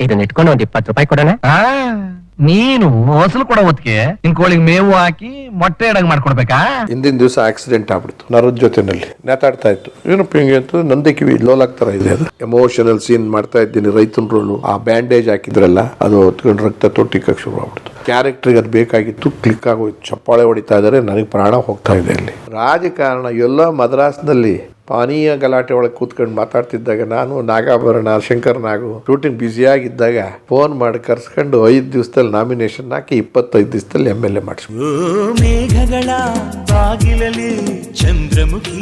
ಇದನ್ನ ಇಟ್ಕೊಂಡು ಒಂದ್ ಇಪ್ಪತ್ತು ರೂಪಾಯಿ ಕೊಡೋಣ. ಆ, ನೀನು ಹೊಸಲು ಕೊಡೋ ಹೊತ್ತಿಗೆ ನಿನ್ ಕೋಳಿಗೆ ಮೇವು ಹಾಕಿ ಮೊಟ್ಟೆ ಇಡಂಗ್ ಮಾಡ್ಕೊಡ್ಬೇಕಾ? ಹಿಂದಿನ ದಿವಸ ಆಕ್ಸಿಡೆಂಟ್ ಆಗ್ಬಿಡ್ತು ನರದ ಜೊತೆನಲ್ಲಿ. ನೇತಾಡ್ತಾ ಇತ್ತು. ಏನಪ್ಪ ಹಿಂಗೆ ಅಂತ ನಂದೇ ಕಿವಿ ಲೋಲ್ ತರ ಇದೆ ಅದು. ಎಮೋಷನಲ್ ಸೀನ್ ಮಾಡ್ತಾ ಇದ್ದೀನಿ ರೈತನ ರೋಲು ಆ ಬ್ಯಾಂಡೇಜ್ ಹಾಕಿದ್ರಲ್ಲ ಅದು ಹೊತ್ಕೊಂಡು ರಕ್ತ ತೊಟ್ಟಿಕ್ಕ ಶುರು ಆಗ್ಬಿಡ್ತು. ಕ್ಯಾರೆಕ್ಟರ್ಗೆ ಅದು ಬೇಕಾಗಿತ್ತು ಕ್ಲಿಕ್ ಆಗೋಯ್ತು. ಚಪ್ಪಾಳೆ ಹೊಡಿತಾ ಇದ್ದಾರೆ ನನಗೆ ಪ್ರಾಣ ಹೋಗ್ತಾ ಇದೆ ಅಲ್ಲಿ. ರಾಜಕಾರಣ ಎಲ್ಲ ಮದ್ರಾಸ್ನಲ್ಲಿ ಪಾನೀಯ ಗಲಾಟೆ ಒಳಗೆ ಕೂತ್ಕೊಂಡು ಮಾತಾಡ್ತಿದ್ದಾಗ ನಾನು ನಾಗಾಭರಣ ಶಂಕರ್ ನಾಗು ಶೂಟಿಂಗ್ ಬ್ಯುಸಿಯಾಗಿದ್ದಾಗ ಫೋನ್ ಮಾಡಿ ಕರ್ಸ್ಕೊಂಡು ಐದು ದಿವಸದಲ್ಲಿ ನಾಮಿನೇಷನ್ ಹಾಕಿ ಇಪ್ಪತ್ತೈದು ದಿವಸದಲ್ಲಿ ಎಂ ಎಲ್ ಎ ಮಾಡಿಸ್ಬಿಟ್ಟು ಓ ಮೇಘಗಳ ಬಾಗಿಲಲ್ಲಿ ಚಂದ್ರಮುಖಿ.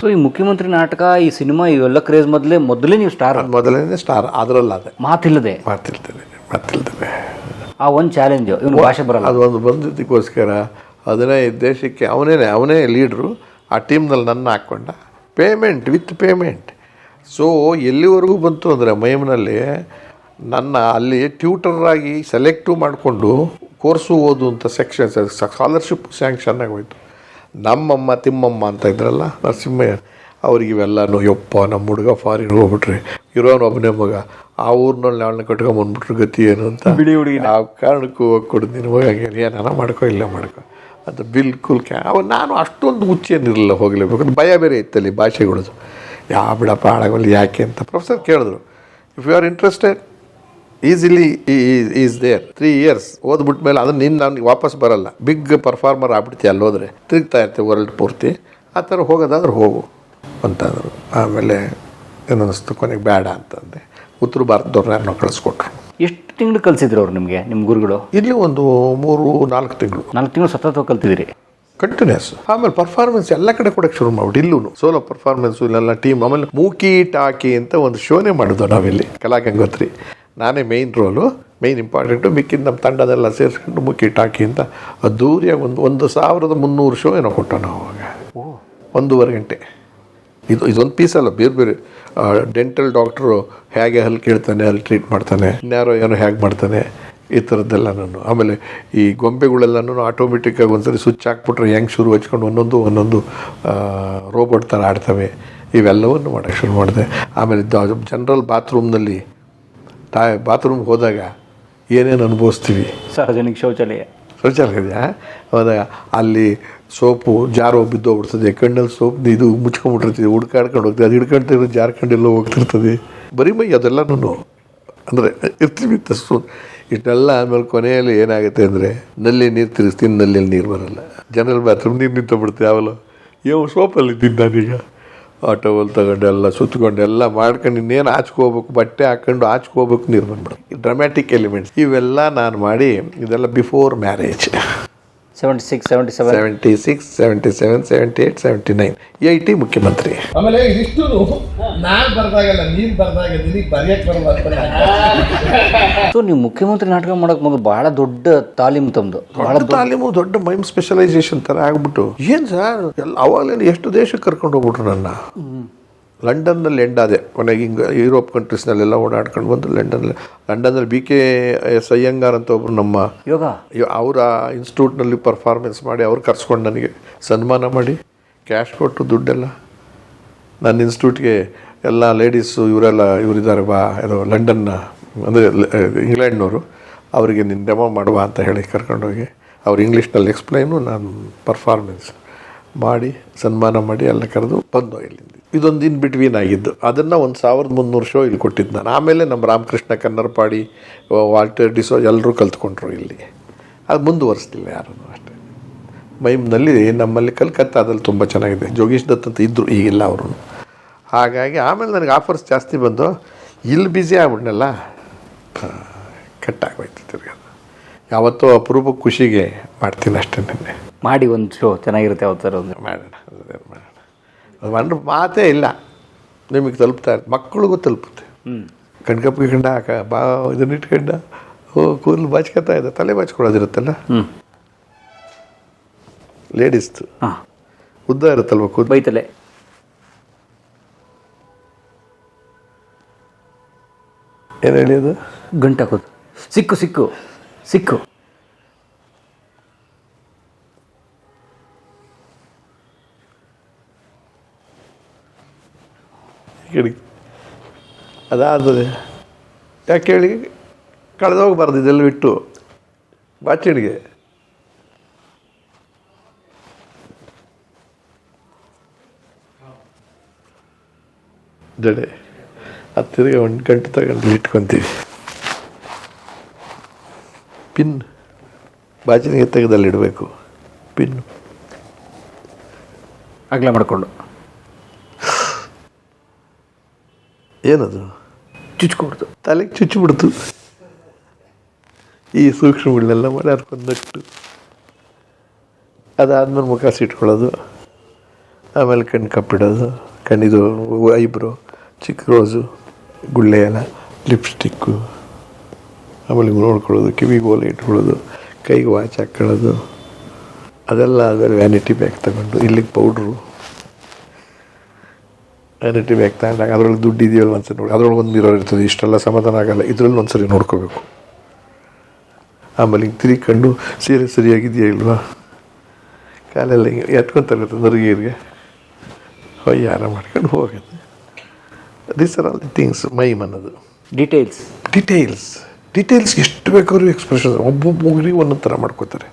ಸೊ ಈ ಮುಖ್ಯಮಂತ್ರಿ ನಾಟಕ ಈ ಸಿನಿಮಾ ಇವೆಲ್ಲ ಕ್ರೇಜ್ ಮೊದಲೇ ಮೊದಲೇ ನೀವು ಸ್ಟಾರ್ ಮೊದಲೇ ಮೊದಲನೇ ಸ್ಟಾರ್ ಅದ್ರಲ್ಲ ಅದೇ. ಮಾತಿಲ್ಲದೆ. ಮಾತಿಲ್ತೇನೆ ಮಾತಿಲ್ತೇನೆ. ಆ ಒಂದು ಚಾಲೆಂಜ್ ಇವನು ಭಾಷೆ ಬರಲ್ಲ. ಅದೊಂದು ಬಂದಿದ್ದಕ್ಕೋಸ್ಕರ ಅದನ್ನೇ ದೇಶಕ್ಕೆ ಅವನೇ ಅವನೇ ಲೀಡ್ರು ಆ ಟೀಮ್ನಲ್ಲಿ ನನ್ನ ಹಾಕ್ಕೊಂಡ ಪೇಮೆಂಟ್ ವಿತ್ ಪೇಮೆಂಟ್ ಸೊ ಎಲ್ಲಿವರೆಗೂ ಬಂತು ಅಂದರೆ ಮೈಮ್ನಲ್ಲಿ ನನ್ನ ಅಲ್ಲಿ ಟ್ಯೂಟರಾಗಿ ಸೆಲೆಕ್ಟು ಮಾಡಿಕೊಂಡು ಕೋರ್ಸು ಓದು ಅಂತ ಸೆಕ್ಷನ್ ಸ್ಕಾಲರ್ಶಿಪ್ ಸ್ಯಾಂಕ್ಷನ್ ಆಗೋಯ್ತು. ನಮ್ಮಮ್ಮ ತಿಮ್ಮಮ್ಮ ಅಂತ ಇದ್ರಲ್ಲ ನರಸಿಂಹಯ್ಯ ಅವ್ರಿಗೆ ಇವೆಲ್ಲನೂ ಯಪ್ಪ ನಮ್ಮ ಹುಡುಗ ಫಾರಿನ್ ಹೋಗ್ಬಿಟ್ರಿ. ಇರೋನು ಒಬ್ಬನೇ ಮಗ. ಆ ಊರಿನಲ್ಲಿ ಅವಳನ್ನ ಕಟ್ಕೊಂಬಂದ್ಬಿಟ್ರು ಗತಿ ಏನು ಅಂತ ಬಿಡಿ ಯಾವ ಕಾರಣಕ್ಕೂ ಹೋಗಿ ಕೊಡು ನಿನ್ನ ಮಗ ಏನಾರ ಮಾಡ್ಕೋ ಇಲ್ಲ ಮಾಡ್ಕೋ. ಅದು ಬಿಲ್ಕುಲ್ ಕ್ಯಾ ಅವ ನಾನು ಅಷ್ಟೊಂದು ಹುಚ್ಚೇನಿರಲಿಲ್ಲ ಹೋಗಲೇಬೇಕು ಭಯ ಬೇರೆ ಇತ್ತಲ್ಲಿ ಭಾಷೆಗಳದು ಯಾ ಬಿಡಪ್ಪ, ಹಾಳಾಗಲ್ಲ, ಯಾಕೆ ಅಂತ. ಪ್ರೊಫೆಸರ್ ಕೇಳಿದ್ರು if you are interested easily is there three years ಓದ್ಬಿಟ್ಟ ಮೇಲೆ ಅದನ್ನು ನಿನ್ನ ನನಗೆ ವಾಪಸ್ ಬರಲ್ಲ. ಬಿಗ್ ಪರ್ಫಾರ್ಮರ್ ಆಗ್ಬಿಡ್ತೀವಿ ಅಲ್ಲಿ ಹೋದರೆ. ತಿರುಗ್ತಾ ಇರ್ತೀವಿ ವರ್ಲ್ಡ್ ಪೂರ್ತಿ. ಆ ಥರ ಹೋಗೋದಾದ್ರೆ ಹೋಗು ಅಂತಂದರು ಆಮೇಲೆ ಏನನ್ನಿಸ್ತು ಕೊನೆಗೆ ಬೇಡ ಅಂತಂದೆ. ಉತ್ತರ ಭಾರತದವ್ರನ್ನ ಕಳಿಸ್ಕೊಟ್ರು. ಎಷ್ಟು ತಿಂಗಳು ಕಲಿಸಿದ್ರು ಅವ್ರು ನಿಮಗೆ ನಿಮ್ಮ ಗುರುಗಳು? ಇಲ್ಲಿ ಒಂದು ಮೂರು ನಾಲ್ಕು ತಿಂಗಳು. ನಾಲ್ಕು ತಿಂಗಳು ಸತತ ಕಲ್ತಿದ್ದೀರಿ? ಕಂಟಿನ್ಯೂಸ್ ಆಮೇಲೆ ಪರ್ಫಾರ್ಮೆನ್ಸ್ ಎಲ್ಲ ಕಡೆ ಕೊಡಕ್ಕೆ ಶುರು ಮಾಡ್ಬಿಟ್ಟು ಇಲ್ಲೂ ಸೋಲೋ ಪರ್ಫಾರ್ಮೆನ್ಸ್ ಇಲ್ಲೆಲ್ಲ ಟೀಮ್ ಆಮೇಲೆ ಮೂಕಿ ಟಾಕಿ ಅಂತ ಒಂದು ಶೋನೇ ಮಾಡಿದ್ವು ನಾವಿಲ್ಲಿ ಕಲಾಗಂಗೋತ್ರಿ ನಾನೇ ಮೇಯ್ನ್ ರೋಲು ಮೇಯ್ನ್ ಇಂಪಾರ್ಟೆಂಟು ಮಿಕ್ಕಿದ ನಮ್ಮ ತಂಡದೆಲ್ಲ ಸೇರಿಸ್ಕೊಂಡು ಮೂಕಿ ಟಾಕಿ ಅಂತ ಅದ್ದೂರಿಯಾಗಿ ಒಂದು ಒಂದು ಸಾವಿರದ ಮುನ್ನೂರು ಶೋ ಏನೋ ಕೊಟ್ಟು ನಾವು ಅವಾಗ ಒಂದೂವರೆ ಗಂಟೆ. ಇದು ಇದೊಂದು ಪೀಸ್ ಅಲ್ಲ, ಬೇರೆ ಬೇರೆ ಡೆಂಟಲ್ ಡಾಕ್ಟ್ರು ಹೇಗೆ ಅಲ್ಲಿ ಕೇಳ್ತಾನೆ, ಅಲ್ಲಿ ಟ್ರೀಟ್ ಮಾಡ್ತಾನೆ, ಇನ್ಯಾರೋ ಏನೋ ಹೇಗೆ ಮಾಡ್ತಾನೆ, ಈ ಥರದ್ದೆಲ್ಲ ನಾನು ಆಮೇಲೆ ಈ ಗೊಂಬೆಗಳೆಲ್ಲನೂ ಆಟೋಮೆಟಿಕ್ಕಾಗಿ ಒಂದ್ಸರಿ ಸ್ವಿಚ್ ಹಾಕ್ಬಿಟ್ರೆ ಹೆಂಗೆ ಶುರು ಹಚ್ಕೊಂಡು ಒಂದೊಂದು ಒಂದೊಂದು ರೋಬೋಟ್ ಥರ ಆಡ್ತವೆ. ಇವೆಲ್ಲವನ್ನು ಮಾಡೋಕ್ಕೆ ಶುರು ಮಾಡಿದೆ. ಆಮೇಲೆ ಜನರಲ್ ಬಾತ್ರೂಮ್ನಲ್ಲಿ ತಾಯಿ ಬಾತ್ರೂಮ್ಗೆ ಹೋದಾಗ ಏನೇನು ಅನುಭವಿಸ್ತೀವಿ? ಸಾರ್ವಜನಿಕ ಶೌಚಾಲಯ. ಶೌಚಾಲಯ ಹೋದಾಗ ಅಲ್ಲಿ ಸೋಪು ಜಾರೋ ಬಿದ್ದೋಗ್ಬಿಡ್ತದೆ, ಕಣ್ಣಲ್ಲಿ ಸೋಪ್ ಇದು ಮುಚ್ಕೊಂಡ್ಬಿಟ್ಟಿರ್ತದೆ, ಹುಡ್ಕಾಡ್ಕೊಂಡು ಹೋಗ್ತದೆ, ಅದು ಹಿಡ್ಕೊಂಡಿರೋ ಜಾರ್ಕೊಂಡೆಲ್ಲ ಹೋಗ್ತಿರ್ತದೆ. ಬರೀ ಮೈ ಅದೆಲ್ಲನೂ ಅಂದರೆ ಇರ್ತೀವಿ ತಸ್ಸು ಇಷ್ಟೆಲ್ಲ ಆಮೇಲೆ ಕೊನೆಯಲ್ಲಿ ಏನಾಗುತ್ತೆ ಅಂದರೆ, ನಲ್ಲಿ ನೀರು ತಿರುಗಿಸ್ತೀನಿ ನಲ್ಲಿಯಲ್ಲಿ ನೀರು ಬರಲ್ಲ. ಜನರಲ್ ಬಾತ್ರೂಮ್ ನೀರು ನಿಂತೋಗ್ಬಿಡ್ತೀವಿ ಯಾವಲ್ಲ ಯಾವ ಸೋಪಲ್ಲಿ ತಿಂದ ನಾನೀಗ ಆ ಟವಲ್ ತಗೊಂಡು ಎಲ್ಲ ಸುತ್ತಕೊಂಡು ಎಲ್ಲ ಮಾಡ್ಕೊಂಡು ಇನ್ನೇನು ಆಚ್ಕೋಬೇಕು, ಬಟ್ಟೆ ಹಾಕೊಂಡು ಆಚ್ಕೋಬೇಕು ನೀರು ಬಂದ್ಬಿಡೋದು ಡ್ರಾಮ್ಯಾಟಿಕ್ ಎಲಿಮೆಂಟ್ಸ್ ಇವೆಲ್ಲ ನಾನು ಮಾಡಿ, ಇದೆಲ್ಲ before marriage seventy six seventy seven seventy six seventy seven seventy eight seventy nine eighty ಮುಖ್ಯಮಂತ್ರಿ. ಆಮೇಲೆ ಇದಿಷ್ಟು ನಾನು ಬರ್ದಾಗಲ್ಲ ನೀನು ಬರ್ದಾಗ ನಿನಗೆ ಬರೆಯಕ್ಕೆ ಬರಬಾರ್ದು ಸೊ ನೀವು ಮುಖ್ಯಮಂತ್ರಿ ನಾಟಕ ಮಾಡೋಕೆ ಮೊದಲು ಬಹಳ ದೊಡ್ಡ ತಾಲೀಮ್ ತಮ್ಮದು ಬಹಳ ದೊಡ್ಡ ತಾಲೀಮು ದೊಡ್ಡ ಮೈಮ್ ಸ್ಪೆಷಲೈಸೇಷನ್ ಥರ ಆಗ್ಬಿಟ್ಟು. ಏನು ಸರ್? ಎಲ್ಲ ಅವಾಗಲೇ ಎಷ್ಟು ದೇಶಕ್ಕೆ ಕರ್ಕೊಂಡು ಹೋಗ್ಬಿಟ್ರು ನನ್ನ? ಲಂಡನ್ನಲ್ಲಿ ಎಂಡ್ ಆದೆ. ಕೊನೆಗೆ ಹಿಂಗೆ ಯುರೋಪ್ ಕಂಟ್ರೀಸ್ನಲ್ಲೆಲ್ಲ ಓಡಾಡ್ಕೊಂಡು ಬಂದು ಲಂಡನ್ನಲ್ಲಿ. ಲಂಡನ್ನಲ್ಲಿ ಬಿ ಕೆ ಎಸ್ ಅಯ್ಯಂಗಾರ್ ಅಂತ ಒಬ್ಬರು ನಮ್ಮ ಯೋಗ? ಅವರ ಇನ್ಸ್ಟಿಟ್ಯೂಟ್ನಲ್ಲಿ ಪರ್ಫಾರ್ಮೆನ್ಸ್ ಮಾಡಿ ಅವ್ರು ಕರ್ಸ್ಕೊಂಡು ನನಗೆ ಸನ್ಮಾನ ಮಾಡಿ. ಕ್ಯಾಶ್ ಕೊಟ್ಟು ದುಡ್ಡೆಲ್ಲ. ನನ್ನ ಇನ್ಸ್ಟಿಟ್ಯೂಟ್ಗೆ ಎಲ್ಲ ಲೇಡೀಸು ಇವರೆಲ್ಲ ಇವರಿದ್ದಾರೆ ಬಾ ಇದು ಲಂಡನ್ನ ಅಂದರೆ ಇಂಗ್ಲೆಂಡ್ನವರು. ಅವರಿಗೆ ನಿನ್ನ ಡೆಮೋ ಮಾಡುವ ಅಂತ ಹೇಳಿ ಕರ್ಕೊಂಡೋಗಿ. ಅವ್ರು ಇಂಗ್ಲೀಷ್ನಲ್ಲಿ ಎಕ್ಸ್ಪ್ಲೈನು ನಾನು ಪರ್ಫಾರ್ಮೆನ್ಸ್ ಮಾಡಿ, ಸನ್ಮಾನ ಮಾಡಿ ಎಲ್ಲ ಕರೆದು ಬಂದು ಇಲ್ಲಿಂದ. ಇದೊಂದು ಇನ್ ಬಿಟ್ವೀನ್ ಆಗಿದ್ದು. ಅದನ್ನು ಒಂದು ಸಾವಿರದ ಮುನ್ನೂರು ಶೋ ಇಲ್ಲಿ ಕೊಟ್ಟಿದ್ದು ನಾನು. ಆಮೇಲೆ ನಮ್ಮ ರಾಮಕೃಷ್ಣ ಕನ್ನರ್ಪಾಡಿ ವಾಲ್ಟರ್ ಡಿಸೋ ಎಲ್ಲರೂ ಕಲ್ತ್ಕೊಂಡ್ರು ಇಲ್ಲಿ. ಅದು ಮುಂದುವರಿಸ್ತಿಲ್ಲ ಯಾರೂ ಅಷ್ಟೇ. ಮೈಮ್ನಲ್ಲಿ ನಮ್ಮಲ್ಲಿ ಕಲ್ಕತ್ತಾದಲ್ಲಿ ತುಂಬ ಚೆನ್ನಾಗಿದೆ. ಜೋಗೀಶ್ ದತ್ ಅಂತ ಇದ್ದರು ಈಗಿಲ್ಲ ಅವರು ಹಾಗಾಗಿ ಆಮೇಲೆ ನನಗೆ ಆಫರ್ಸ್ ಜಾಸ್ತಿ ಬಂದು, ಇಲ್ಲಿ ಬ್ಯುಸಿ ಆಗ್ಬಿಟ್ನಲ್ಲ ಕಟ್ಟಾಗೋಯ್ತು ತಿರ್ಗ. ಯಾವತ್ತೋ ಅಪರೂಪ ಖುಷಿಗೆ ಮಾಡ್ತೀನಿ ಅಷ್ಟೇ ನೆನ್ನೆ. ಮಾಡಿ ಒಂದು ಶೋ ಚೆನ್ನಾಗಿರುತ್ತೆ ಯಾವ ಥರ ಒಂದು ಮಾಡೋಣ ಮಾಡೋಣ. ಅದು ಮಾಡ್ರೆ ಮಾತೇ ಇಲ್ಲ. ನಿಮಗೆ ತಲುಪ್ತಾ ಮಕ್ಕಳಿಗೂ ತಲುಪುತ್ತೆ. ಕಣ್ಕಪ್ಪಿಗೆ ಕಂಡ ಹಾಕ ಬಾ ಇದನ್ನ ಇಟ್ಕೊಂಡ ಓ ಕೂದಲು ಬಾಚ್ಕೊತಾ ಇದೆ ತಲೆ ಬಾಚ್ಕೊಳ್ಳೋದಿರುತ್ತಲ್ಲ? ಹ್ಞೂ ಲೇಡೀಸ್ದು ಹಾಂ. ಉದ್ದ ಇರುತ್ತಲ್ವ ಕೂದಲು? ಬೈತಲೆ. ಏನು ಹೇಳಿ ಅದು? ಗಂಟು ಹಾಕೋದು ಸಿಕ್ಕು ಸಿಕ್ಕು ಸಿಕ್ಕು. ಕಿಡಿ ಅದಾದದೆ ಯಾಕೆ ಹೇಳಿ ಕಳೆದೋಗ್ಬಾರ್ದು ಇದೆಲ್ಲ ಬಿಟ್ಟು. ಬಾಚಿಣಿಗೆ. ಜಡೆ ಹತ್ತಿರಿಗೆ ಒಂದು ಗಂಟೆ ತಗೊಂಡು ಇಟ್ಕೊತೀವಿ. ಪಿನ್ ಬಾಚಿನಿಗೆ ತೆಗೆದಲ್ಲಿಡಬೇಕು ಪಿನ್ ಅಗಲ ಮಾಡಿಕೊಂಡು. ಏನದು? ಚುಚ್ಕೊಡ್ತು ತಲೆಗೆ ಚುಚ್ಚಿಬಿಡ್ತು ಈ ಸೂಕ್ಷ್ಮಗಳನ್ನೆಲ್ಲ ಮಾಡಿ ಅದಕ್ಕೊಂದು ನಟ್ಟು. ಅದಾದ್ಮೇಲೆ ಮುಖ ಸಿಟ್ಕೊಳ್ಳೋದು. ಆಮೇಲೆ ಕಣ್ಣು ಕಪ್ಪಿಡೋದು. ಕಣ್ಣಿದು ಐಬ್ರೋ ಚಿಕ್ಕ ರೋಸು ಗುಳ್ಳೆ ಎಲ್ಲ ಲಿಪ್ಸ್ಟಿಕ್ಕು. ಆಮೇಲೆ ನೋಡ್ಕೊಳ್ಳೋದು ಕಿವಿಗೆ ಓಲೆ ಇಟ್ಕೊಳ್ಳೋದು ಕೈಗೆ ವಾಚ್ ಹಾಕ್ಕೊಳ್ಳೋದು ಅದೆಲ್ಲ ಆದಮೇಲೆ ವ್ಯಾನಿಟಿ ಬ್ಯಾಗ್ ತಗೊಂಡು ಇಲ್ಲಿಗೆ ಪೌಡ್ರು ವ್ಯಾನಿಟಿ ಆಗ್ತಾ ಇದ್ದಾಗ ಅದರೊಳಗೆ ದುಡ್ಡು ಇದೆಯಲ್ಲ ಒಂದ್ಸರಿ ನೋಡಿ. ಅದರೊಳಗೆ ಒಂದು ಮಿರರ್ ಇರ್ತದೆ. ಇಷ್ಟೆಲ್ಲ ಸಮಾಧಾನ ಆಗಲ್ಲ. ಇದರಲ್ಲಿ ಒಂದ್ಸರಿ ನೋಡ್ಕೋಬೇಕು. ಆಮೇಲೆ ಹಿಂಗೆ ತಿರುಗಿಕೊಂಡು ಸೀರೆ ಸರಿಯಾಗಿದೆಯಾ ಇಲ್ವಾ? ಕಾಲೆಲ್ಲ ಹಿಂಗೆ ಎತ್ಕೊಂತಾರೆ ನರಿಗೀರಿಗೆ ಹೊಯ್ಯಾರ ಮಾಡ್ಕೊಂಡು ಹೋಗುತ್ತೆ. This are all the things my ಅನ್ನೋದು ಡೀಟೇಲ್ಸ್ ಡಿಟೇಲ್ಸ್ ಡಿಟೇಲ್ಸ್ ಎಷ್ಟು ಬೇಕಾದ್ರೂ ಎಕ್ಸ್ಪ್ರೆಷನ್ ಒಬ್ಬೊಬ್ಬರಿಗೆ ಒಂದೊಂದು ಥರ ಮಾಡ್ಕೋತಾರೆ.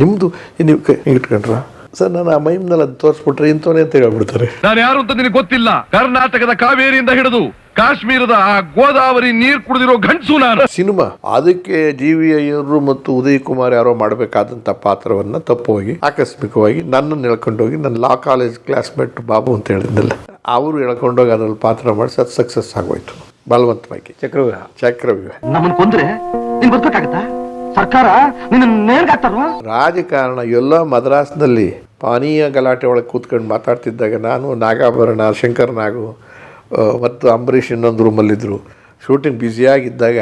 ನಿಮ್ಮದು ನೀವು ಕೈ ಇಟ್ಕೊಂಡ್ರ? ಸರ್ ನಾನು ಆ ಮೈಮ್ನಲ್ಲಿ ಅದು ತೋರಿಸ್ಬಿಟ್ರೆ ಇಂಥವನೇ ಅಂತ ಹೇಳ್ಬಿಡ್ತಾರೆ. ನಾನು ಯಾರು ಅಂತ ನಿನಗೆ ಗೊತ್ತಿಲ್ಲ? ಕರ್ನಾಟಕದ ಕಾವೇರಿಯಿಂದ ಹಿಡಿದು ಕಾಶ್ಮೀರದ ಆ ಗೋದಾವರಿ ನೀರ್ ಕುಡಿದಿರೋ ಗಂಟು ನಾನು. ಸಿನಿಮಾ. ಅದಕ್ಕೆ ಜಿ ವಿ ಅಯ್ಯರು ಮತ್ತು ಉದಯ್ ಕುಮಾರ್ ಯಾರೋ ಮಾಡಬೇಕಾದಂಥ ಪಾತ್ರವನ್ನು ತಪ್ಪೋಗಿ ಆಕಸ್ಮಿಕವಾಗಿ ನನ್ನನ್ನು ಎಳ್ಕೊಂಡೋಗಿ ನನ್ನ ಲಾ ಕಾಲೇಜ್ ಕ್ಲಾಸ್ಮೇಟ್ ಬಾಬು ಅಂತ ಹೇಳಿದ್ದಲ್ಲ ಅವರು ಎಳ್ಕೊಂಡೋಗಿ ಅದ್ರಲ್ಲಿ ಪಾತ್ರ ಮಾಡಿಸಿ ಅದು ಸಕ್ಸಸ್ ಆಗೋಯ್ತು. ಬಲವಂತವಾಗಿ. ಚಕ್ರವ್ಯೂಹ. ಚಕ್ರವ್ಯೂಹ. ನಮ್ಮನ್ ಕೊಂದ್ರೆ ನಿಮ್ಗೆ ಬರ್ಬೇಕಾಗತ್ತಾ ಸರ್ಕಾರ ರಾಜಕಾರಣ ಎಲ್ಲ ಮದ್ರಾಸ್ನಲ್ಲಿ ಪಾನೀಯ ಗಲಾಟೆ ಒಳಗೆ ಕೂತ್ಕೊಂಡು ಮಾತಾಡ್ತಿದ್ದಾಗ ನಾನು ನಾಗಾಭರಣ ಶಂಕರ್ ನಾಗು ಆ, ಮತ್ತು ಅಂಬರೀಷ್ ಇನ್ನೊಂದು ರೂಮಲ್ಲಿದ್ದರು ಶೂಟಿಂಗ್ ಬ್ಯುಸಿಯಾಗಿದ್ದಾಗ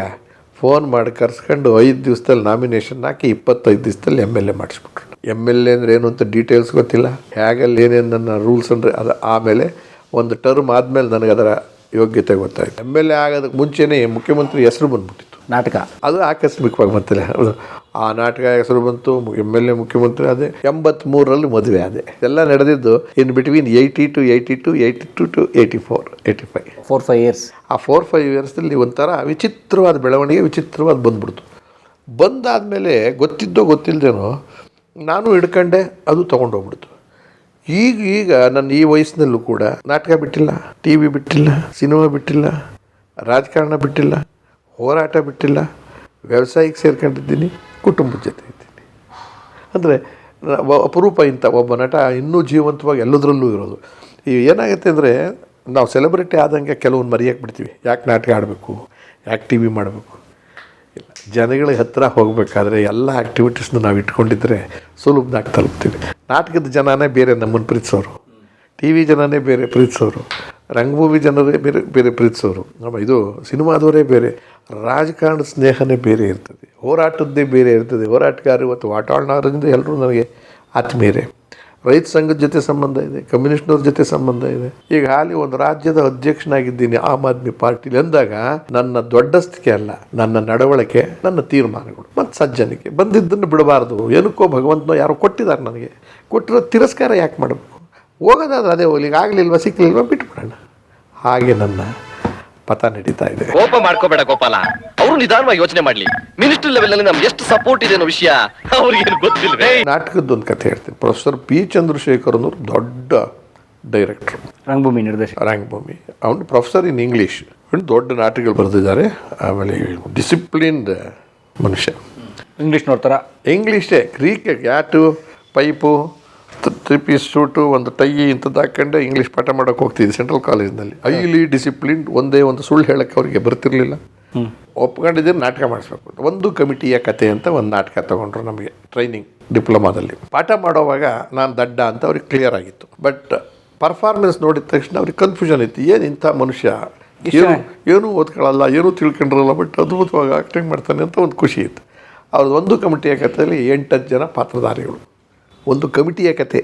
ಫೋನ್ ಮಾಡಿ ಕರ್ಸ್ಕೊಂಡು ಐದು ದಿವಸದಲ್ಲಿ ನಾಮಿನೇಷನ್ ಹಾಕಿ ಇಪ್ಪತ್ತೈದು ದಿವಸದಲ್ಲಿ ಎಂ ಎಲ್ ಎ ಮಾಡಿಸ್ಬಿಟ್ರು. ಎಂ ಎಲ್ ಎ ಅಂದ್ರೆ ಏನು ಅಂತ ಡೀಟೇಲ್ಸ್ ಗೊತ್ತಿಲ್ಲ. ಹೇಗಲ್ಲಿ ಏನೇನು ನನ್ನ ರೂಲ್ಸ್ ಅಂದರೆ ಅದು ಆಮೇಲೆ ಒಂದು ಟರ್ಮ್ ಆದಮೇಲೆ ನನಗೆ ಅದರ ಯೋಗ್ಯತೆ ಗೊತ್ತಾಯ್ತು. ಎಂ ಎಲ್ ಎ ಆಗೋದಕ್ಕೆ ಮುಂಚೆನೇ ಮುಖ್ಯಮಂತ್ರಿ ಹೆಸರು ಬಂದ್ಬಿಟ್ಟಿತ್ತು. ನಾಟಕ. ಅದು ಆಕಸ್ಮಿಕವಾಗಿ ಮತ್ತೆ. ಆ ನಾಟಕ ಹೆಸರು ಬಂತು ಎಂ ಎಲ್ ಎ ಮುಖ್ಯಮಂತ್ರಿ ಅದೇ ಎಂಬತ್ಮೂರರಲ್ಲಿ ಮದುವೆ ಅದೇ ಎಲ್ಲ ನಡೆದಿದ್ದು in between eighty two eighty two eighty two two eighty four eighty five four five years ಆ ಫೋರ್ ಫೈವ್ ಇಯರ್ಸಲ್ಲಿ ಒಂಥರ ವಿಚಿತ್ರವಾದ ಬೆಳವಣಿಗೆ ವಿಚಿತ್ರವಾದ ಬಂದ್ಬಿಡ್ತು. ಬಂದಾದಮೇಲೆ ಗೊತ್ತಿದ್ದೋ ಗೊತ್ತಿಲ್ಲದೇನೋ ನಾನು ಹಿಡ್ಕಂಡೆ ಅದು ತೊಗೊಂಡೋಗ್ಬಿಡ್ತು. ಈಗ ಈಗ ನನ್ನ ಈ ವಯಸ್ಸಿನಲ್ಲೂ ಕೂಡ ನಾಟಕ ಬಿಟ್ಟಿಲ್ಲ, ಟಿ ವಿ ಬಿಟ್ಟಿಲ್ಲ, ಸಿನಿಮಾ ಬಿಟ್ಟಿಲ್ಲ, ರಾಜಕಾರಣ ಬಿಟ್ಟಿಲ್ಲ, ಹೋರಾಟ ಬಿಟ್ಟಿಲ್ಲ, ವ್ಯವಸಾಯಕ್ಕೆ ಸೇರ್ಕೊಂಡಿದ್ದೀನಿ, ಕುಟುಂಬದ ಜೊತೆ ಇದ್ದೀನಿ. ಅಂದರೆ ಅಪರೂಪ ಇಂಥ ಒಬ್ಬ ನಟ ಇನ್ನೂ ಜೀವಂತವಾಗಿ ಎಲ್ಲದರಲ್ಲೂ ಇರೋದು. ಈ ಏನಾಗುತ್ತೆ ಅಂದರೆ, ನಾವು ಸೆಲೆಬ್ರಿಟಿ ಆದಂಗೆ ಕೆಲವೊಂದು ಮರೆಯಕ್ಕೆ ಬಿಡ್ತೀವಿ. ಯಾಕೆ ನಾಟಕ ಆಡಬೇಕು? ಯಾಕೆ ಟಿ ವಿ ಮಾಡಬೇಕು? ಇಲ್ಲ ಜನಗಳಿಗೆ ಹತ್ತಿರ ಹೋಗಬೇಕಾದ್ರೆ ಎಲ್ಲ ಆ್ಯಕ್ಟಿವಿಟೀಸ್ನ ನಾವು ಇಟ್ಕೊಂಡಿದ್ರೆ ಸುಲಭದಾಗ ತಲುಪ್ತೀವಿ. ನಾಟಕದ ಜನನೇ ಬೇರೆ ನಮ್ಮನ್ನು ಪ್ರೀತಿಸೋರು ಟಿ ವಿ ಜನನೇ ಬೇರೆ ಪ್ರೀತಿಸೋರು ರಂಗಭೂಮಿ ಜನರೇ ಬೇರೆ ಬೇರೆ ಪ್ರೀತಿಸೋರು ನಮ್ಮ ಇದು ಸಿನಿಮಾದವರೇ ಬೇರೆ. ರಾಜಕಾರಣದ ಸ್ನೇಹನೇ ಬೇರೆ ಇರ್ತದೆ. ಹೋರಾಟದ್ದೇ ಬೇರೆ ಇರ್ತದೆ. ಹೋರಾಟಗಾರರು ಇವತ್ತು ವಾಟಾಳನವರಿಂದ ಎಲ್ಲರೂ ನನಗೆ ಆತ್ಮೀಯರೇ. ರೈತ ಸಂಘದ ಜೊತೆ ಸಂಬಂಧ ಇದೆ ಕಮ್ಯುನಿಸ್ಟ್ನವ್ರ ಜೊತೆ ಸಂಬಂಧ ಇದೆ. ಈಗ ಹಾಲಿ ಒಂದು ರಾಜ್ಯದ ಅಧ್ಯಕ್ಷನಾಗಿದ್ದೀನಿ ಆಮ್ ಆದ್ಮಿ ಪಾರ್ಟಿಲಿ ಅಂದಾಗ ನನ್ನ ದೊಡ್ಡಸ್ತಿಕೆ ಅಲ್ಲ, ನನ್ನ ನಡವಳಿಕೆ, ನನ್ನ ತೀರ್ಮಾನಗಳು. ಮತ್ತು ಸಜ್ಜನಿಕೆ. ಬಂದಿದ್ದನ್ನು ಬಿಡಬಾರ್ದು. ಏನಕ್ಕೋ ಭಗವಂತನೋ ಯಾರೋ ಕೊಟ್ಟಿದ್ದಾರೆ ನನಗೆ. ಕೊಟ್ಟಿರೋ ತಿರಸ್ಕಾರ ಯಾಕೆ ಮಾಡಬೇಕು? ಹೋಗೋದಾದ್ರೆ ಅದೇ ಹೋಗ್ಲಿ. ಆಗಲಿಲ್ವ ಸಿಕ್ಕಲಿಲ್ವ ಬಿಟ್ಬಿಡೋಣ. ಹಾಗೆ ನನ್ನ ಪಥ ನಡೀತಾ ಇದೆ. ಕೋಪ ಮಾಡ್ಕೋಬೇಡ ಗೋಪಾಲ. ಅವರು ನಿಧಾನವಾಗಿ ಯೋಚನೆ ಮಾಡ್ಲಿ. ಮಿನಿಸ್ಟರ್ ಲೆವೆಲ್ನಲ್ಲಿ ನಮ್ಗೆ ಎಷ್ಟು ಸಪೋರ್ಟ್ ಇದೆ ಅನ್ನೋ ವಿಷಯ ಅವ್ರಿಗೆ ನಾಟಕದ ನಾಟಕದ್ದೊಂದು ಕಥೆ ಹೇಳ್ತೀನಿ. ಪ್ರೊಫೆಸರ್ ಪಿ ಚಂದ್ರಶೇಖರ್ ಅನ್ನೋರು ದೊಡ್ಡ ಡೈರೆಕ್ಟ್ರು ರಂಗಭೂಮಿ ನಿರ್ದೇಶಕ. ರಂಗಭೂಮಿ. ಅವನು ಪ್ರೊಫೆಸರ್ ಇನ್ ಇಂಗ್ಲೀಷ್ ಅವನು ದೊಡ್ಡ ನಾಟಕಗಳು ಬರೆದಿದ್ದಾರೆ. ಆಮೇಲೆ ಡಿಸಿಪ್ಲಿನ್ಡ್ ಮನುಷ್ಯ. ಇಂಗ್ಲೀಷ್ ನೋಡ್ತಾರ? ಇಂಗ್ಲೀಷೇ ಗ್ರೀಕ್ ಗ್ಯಾಟು ಪೈಪು ತ್ರೀ ಪೀಸ್ ಸೂಟು ಒಂದು ಟೈ ಇಂಥದ್ದು ಹಾಕೊಂಡೆ ಇಂಗ್ಲೀಷ್ ಪಾಠ ಮಾಡೋಕೆ ಹೋಗ್ತಿದ್ದೆ ಸೆಂಟ್ರಲ್ ಕಾಲೇಜ್ನಲ್ಲಿ ಐಲಿ ಡಿಸಿಪ್ಲಿನ್ ಒಂದೇ ಒಂದು ಸುಳ್ಳು ಹೇಳೋಕ್ಕೆ ಅವರಿಗೆ ಬರ್ತಿರಲಿಲ್ಲ. ಒಪ್ಕೊಂಡಿದ್ದೀನಿ ನಾಟಕ ಮಾಡಿಸ್ಬೇಕು. ಒಂದು ಕಮಿಟಿಯ ಕತೆ ಅಂತ ಒಂದು ನಾಟಕ ತಗೊಂಡ್ರು ನಮಗೆ ಟ್ರೈನಿಂಗ್ ಡಿಪ್ಲೊಮಾದಲ್ಲಿ. ಪಾಠ ಮಾಡೋವಾಗ ನಾನು ದಡ್ಡ ಅಂತ ಅವ್ರಿಗೆ ಕ್ಲಿಯರ್ ಆಗಿತ್ತು. ಬಟ್ ಪರ್ಫಾರ್ಮೆನ್ಸ್ ನೋಡಿದ ತಕ್ಷಣ ಅವ್ರಿಗೆ ಕನ್ಫ್ಯೂಷನ್ ಇತ್ತು. ಏನು ಇಂಥ ಮನುಷ್ಯ? ಏನು ಏನೂ ಓದ್ಕೊಳ್ಳಲ್ಲ ಏನೂ ತಿಳ್ಕೊಂಡಿರಲ್ಲ ಬಟ್ ಅದ್ಭುತವಾಗಿ ಆಕ್ಟಿಂಗ್ ಮಾಡ್ತಾನೆ ಅಂತ ಒಂದು ಖುಷಿ ಇತ್ತು. ಅವ್ರದ್ದು ಒಂದು ಕಮಿಟಿಯ ಕಥೆಯಲ್ಲಿ ಎಂಟತ್ತು ಜನ ಪಾತ್ರಧಾರಿಗಳು. ಒಂದು ಕಮಿಟಿಯ ಕತೆ.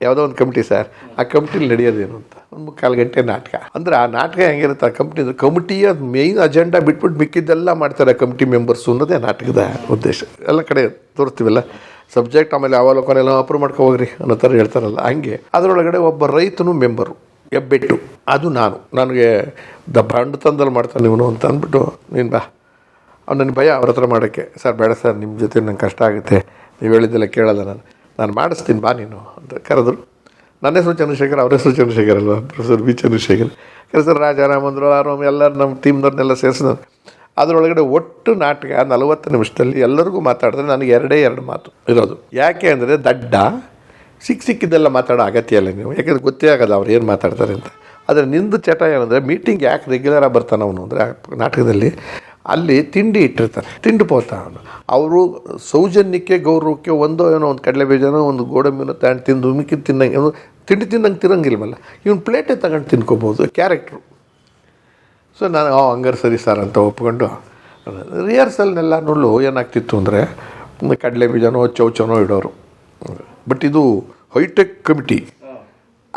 ಯಾವುದೋ ಒಂದು ಕಮಿಟಿ ಸರ್. ಆ ಕಮಿಟಿಲಿ ನಡೆಯೋದೇನು ಅಂತ. ಒಂದು ಮುಕ್ಕಾಲು ಗಂಟೆ ನಾಟಕ. ಅಂದರೆ ಆ ನಾಟಕ ಹೆಂಗಿರುತ್ತೆ? ಆ ಕಮಿಟಿ ಕಮಿಟಿಯ ಮೇಯ್ನ್ ಅಜೆಂಡಾ ಬಿಟ್ಬಿಟ್ಟು ಮಿಕ್ಕಿದ್ದೆಲ್ಲ ಮಾಡ್ತಾರೆ ಕಮಿಟಿ ಮೆಂಬರ್ಸ್ ಅನ್ನೋದೇ ನಾಟಕದ ಉದ್ದೇಶ. ಎಲ್ಲ ಕಡೆ ತೋರಿಸ್ತೀವಲ್ಲ? ಸಬ್ಜೆಕ್ಟ್ ಆಮೇಲೆ ಅವಲೋಕನ ಎಲ್ಲ ಅಪ್ರೂವ್ ಮಾಡ್ಕೊ ಹೋಗ್ರಿ ಅನ್ನೋ ಥರ ಹೇಳ್ತಾರಲ್ಲ, ಹಂಗೆ. ಅದರೊಳಗಡೆ ಒಬ್ಬ ರೈತನು ಮೆಂಬರು ಎಬ್ಬೆಟ್ಟು. ಅದು ನಾನು. ನನಗೆ ದ ಬಾಂಡು ತಂದಲ್ಲಿ ಮಾಡ್ತಾನೆ ಇವನು ಅಂತ ಅಂದ್ಬಿಟ್ಟು, ನೀನು ಬಾ. ಅವ್ನು ನನಗೆ ಭಯ ಅವ್ರ ಹತ್ರ ಮಾಡೋಕ್ಕೆ. ಸರ್, ಬೇಡ ಸರ್ ನಿಮ್ಮ ಜೊತೆ ನಂಗೆ ಕಷ್ಟ ಆಗುತ್ತೆ. ನೀವು ಹೇಳಿದ್ದೆಲ್ಲ ಕೇಳಲ್ಲ ನಾನು. ನಾನು ಮಾಡಿಸ್ತೀನಿ, ಬಾ ನೀನು ಅಂತ ಕರೆದ್ರು. ನನ್ನ ಹೆಸರು ಚಂದ್ರಶೇಖರ್, ಅವ್ರ ಹೆಸರು ಚಂದ್ರಶೇಖರ್ ಅಲ್ವಾ? Professor B Chandrashekhar. ಕರೆಸರ್ ಅಂದರು, ಆರಾಮ್ ಎಲ್ಲರೂ ನಮ್ಮ ಟೀಮ್ನವ್ರನ್ನೆಲ್ಲ ಸೇರಿಸಿದ್ರು ಅದರೊಳಗಡೆ ಒಟ್ಟು ನಾಟಕ ನಲವತ್ತು ನಿಮಿಷದಲ್ಲಿ ಎಲ್ಲರಿಗೂ ಮಾತಾಡಿದ್ರೆ ನನಗೆ ಎರಡೇ ಎರಡು ಮಾತು ಇರೋದು. ಯಾಕೆ ಅಂದರೆ ದಡ್ಡ ಸಿಕ್ಕ ಸಿಕ್ಕಿದ್ದೆಲ್ಲ ಮಾತಾಡೋ ಅಗತ್ಯ ಇಲ್ಲ ನೀವು ಯಾಕೆಂದ್ರೆ ಗೊತ್ತೇ ಆಗೋದು ಅವ್ರು ಏನು ಮಾತಾಡ್ತಾರೆ ಅಂತ. ಆದರೆ ನಿಂದು ಚಟ ಏನಂದರೆ ಮೀಟಿಂಗ್ ಯಾಕೆ ರೆಗ್ಯುಲರಾಗಿ ಬರ್ತಾನೆ ಅವನು ಅಂದರೆ ನಾಟಕದಲ್ಲಿ ಅಲ್ಲಿ ತಿಂಡಿ ಇಟ್ಟಿರ್ತಾರೆ. ತಿಂಡಿ ಅವನು. ಅವರು ಸೌಜನ್ಯಕ್ಕೆ, ಗೌರವಕ್ಕೆ ಒಂದೋ ಏನೋ ಒಂದು ಕಡಲೆ ಬೀಜನೋ ಒಂದು ಗೋಡಂಬಿನ ತಗೊಂಡು ತಿಂದು ಮಿಕ್ಕಿ ತಿನ್ನಂಗೆ ತಿಂಡಿ ತಿನ್ನಂಗೆ ತಿನ್ನಂಗಿಲ್ವಲ್ಲ. ಇವನು ಪ್ಲೇಟೇ ತಗೊಂಡು ತಿನ್ಕೋಬೋದು, ಕ್ಯಾರೆಕ್ಟ್ರು. ಸೊ ನಾನು ಆ ಹಂಗಾರೆ ಸರಿ ಸರ್ ಅಂತ ಒಪ್ಕೊಂಡು ನೋಡಲು ಏನಾಗ್ತಿತ್ತು ಅಂದರೆ, ಕಡಲೆ ಬೀಜನೋ, ಚೌಚನೋ ಇಡೋರು. ಬಟ್ ಇದು ಹೈಟೆಕ್ ಕಮಿಟಿ.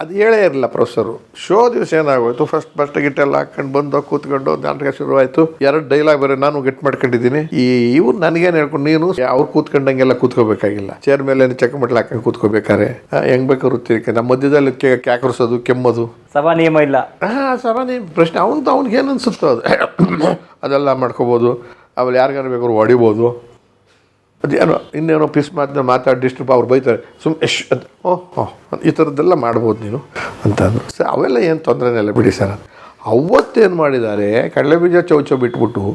ಅದು ಹೇಳೇ ಇರಲಿಲ್ಲ ಪ್ರೊಫೆಸರು. ಶೋ ದಿವಸ ಏನಾಗೋಯ್ತು? ಫಸ್ಟ್ ಫಸ್ಟ್ ಗಿಟ್ಟೆಲ್ಲ ಹಾಕೊಂಡು ಬಂದು ಕೂತ್ಕೊಂಡು ನಾಟಕ ಶುರುವಾಯಿತು. ಎರಡು ಡೈಲಾಗ್ ಬೇರೆ ನಾನು ಗೆಟ್ ಮಾಡ್ಕೊಂಡಿದ್ದೀನಿ. ಈ ಇವ್ರು ನನಗೇನು ಹೇಳ್ಕೊಂಡು ನೀನು ಅವ್ರು ಕೂತ್ಕೊಂಡಂಗೆಲ್ಲ ಕೂತ್ಕೋಬೇಕಾಗಿಲ್ಲ. ಚೇರ್ ಮೇಲೆ ಚೆಕ್ ಮಟ್ಲು ಹಾಕೊಂಡು ಕೂತ್ಕೋಬೇಕಾರೆ ಹೆಂಗ್ ಬೇಕಾದ್ರು ತಿರ್ಕೆ ನಮ್ಮ ಮಧ್ಯದಲ್ಲಿ ಕ್ಯಾಕರಿಸೋದು ಕೆಮ್ಮೋದು. ಸಭಾ ನಿಯಮ ಇಲ್ಲ. ಹಾಂ ನಿಯಮ ಪ್ರಶ್ನೆ ಅವನು ಅವ್ನಿಗೆ ಏನು ಅನ್ಸುತ್ತೋ ಅದು. ಅದೆಲ್ಲ ಮಾಡ್ಕೋಬೋದು. ಆಮೇಲೆ ಯಾರಿಗಾರು ಬೇಕಾದ್ರು ಹೊಡಿಬೋದು. ಅದೇನೋ ಇನ್ನೇನೋ ಪಿಸ್ ಮಾತನ್ನ ಮಾತಾಡಿ ಡಿಸ್ಟರ್ಬ್ ಅವ್ರು ಬೈತಾರೆ. ಸುಮ್ ಎಶ್ ಅಂತ ಓಹ್ ಓಹ್ ಈ ಥರದ್ದೆಲ್ಲ ಮಾಡ್ಬೋದು ನೀನು ಅಂತ ಅಂದರು ಸರ್, ಅವೆಲ್ಲ ಏನು ತೊಂದರೆನೆಲ್ಲ ಬಿಡಿ ಸರ್. ಅವತ್ತೇನು ಮಾಡಿದ್ದಾರೆ ಕಡಲೆಬೀಜ ಚೌಚ ಬಿಟ್ಬಿಟ್ಟು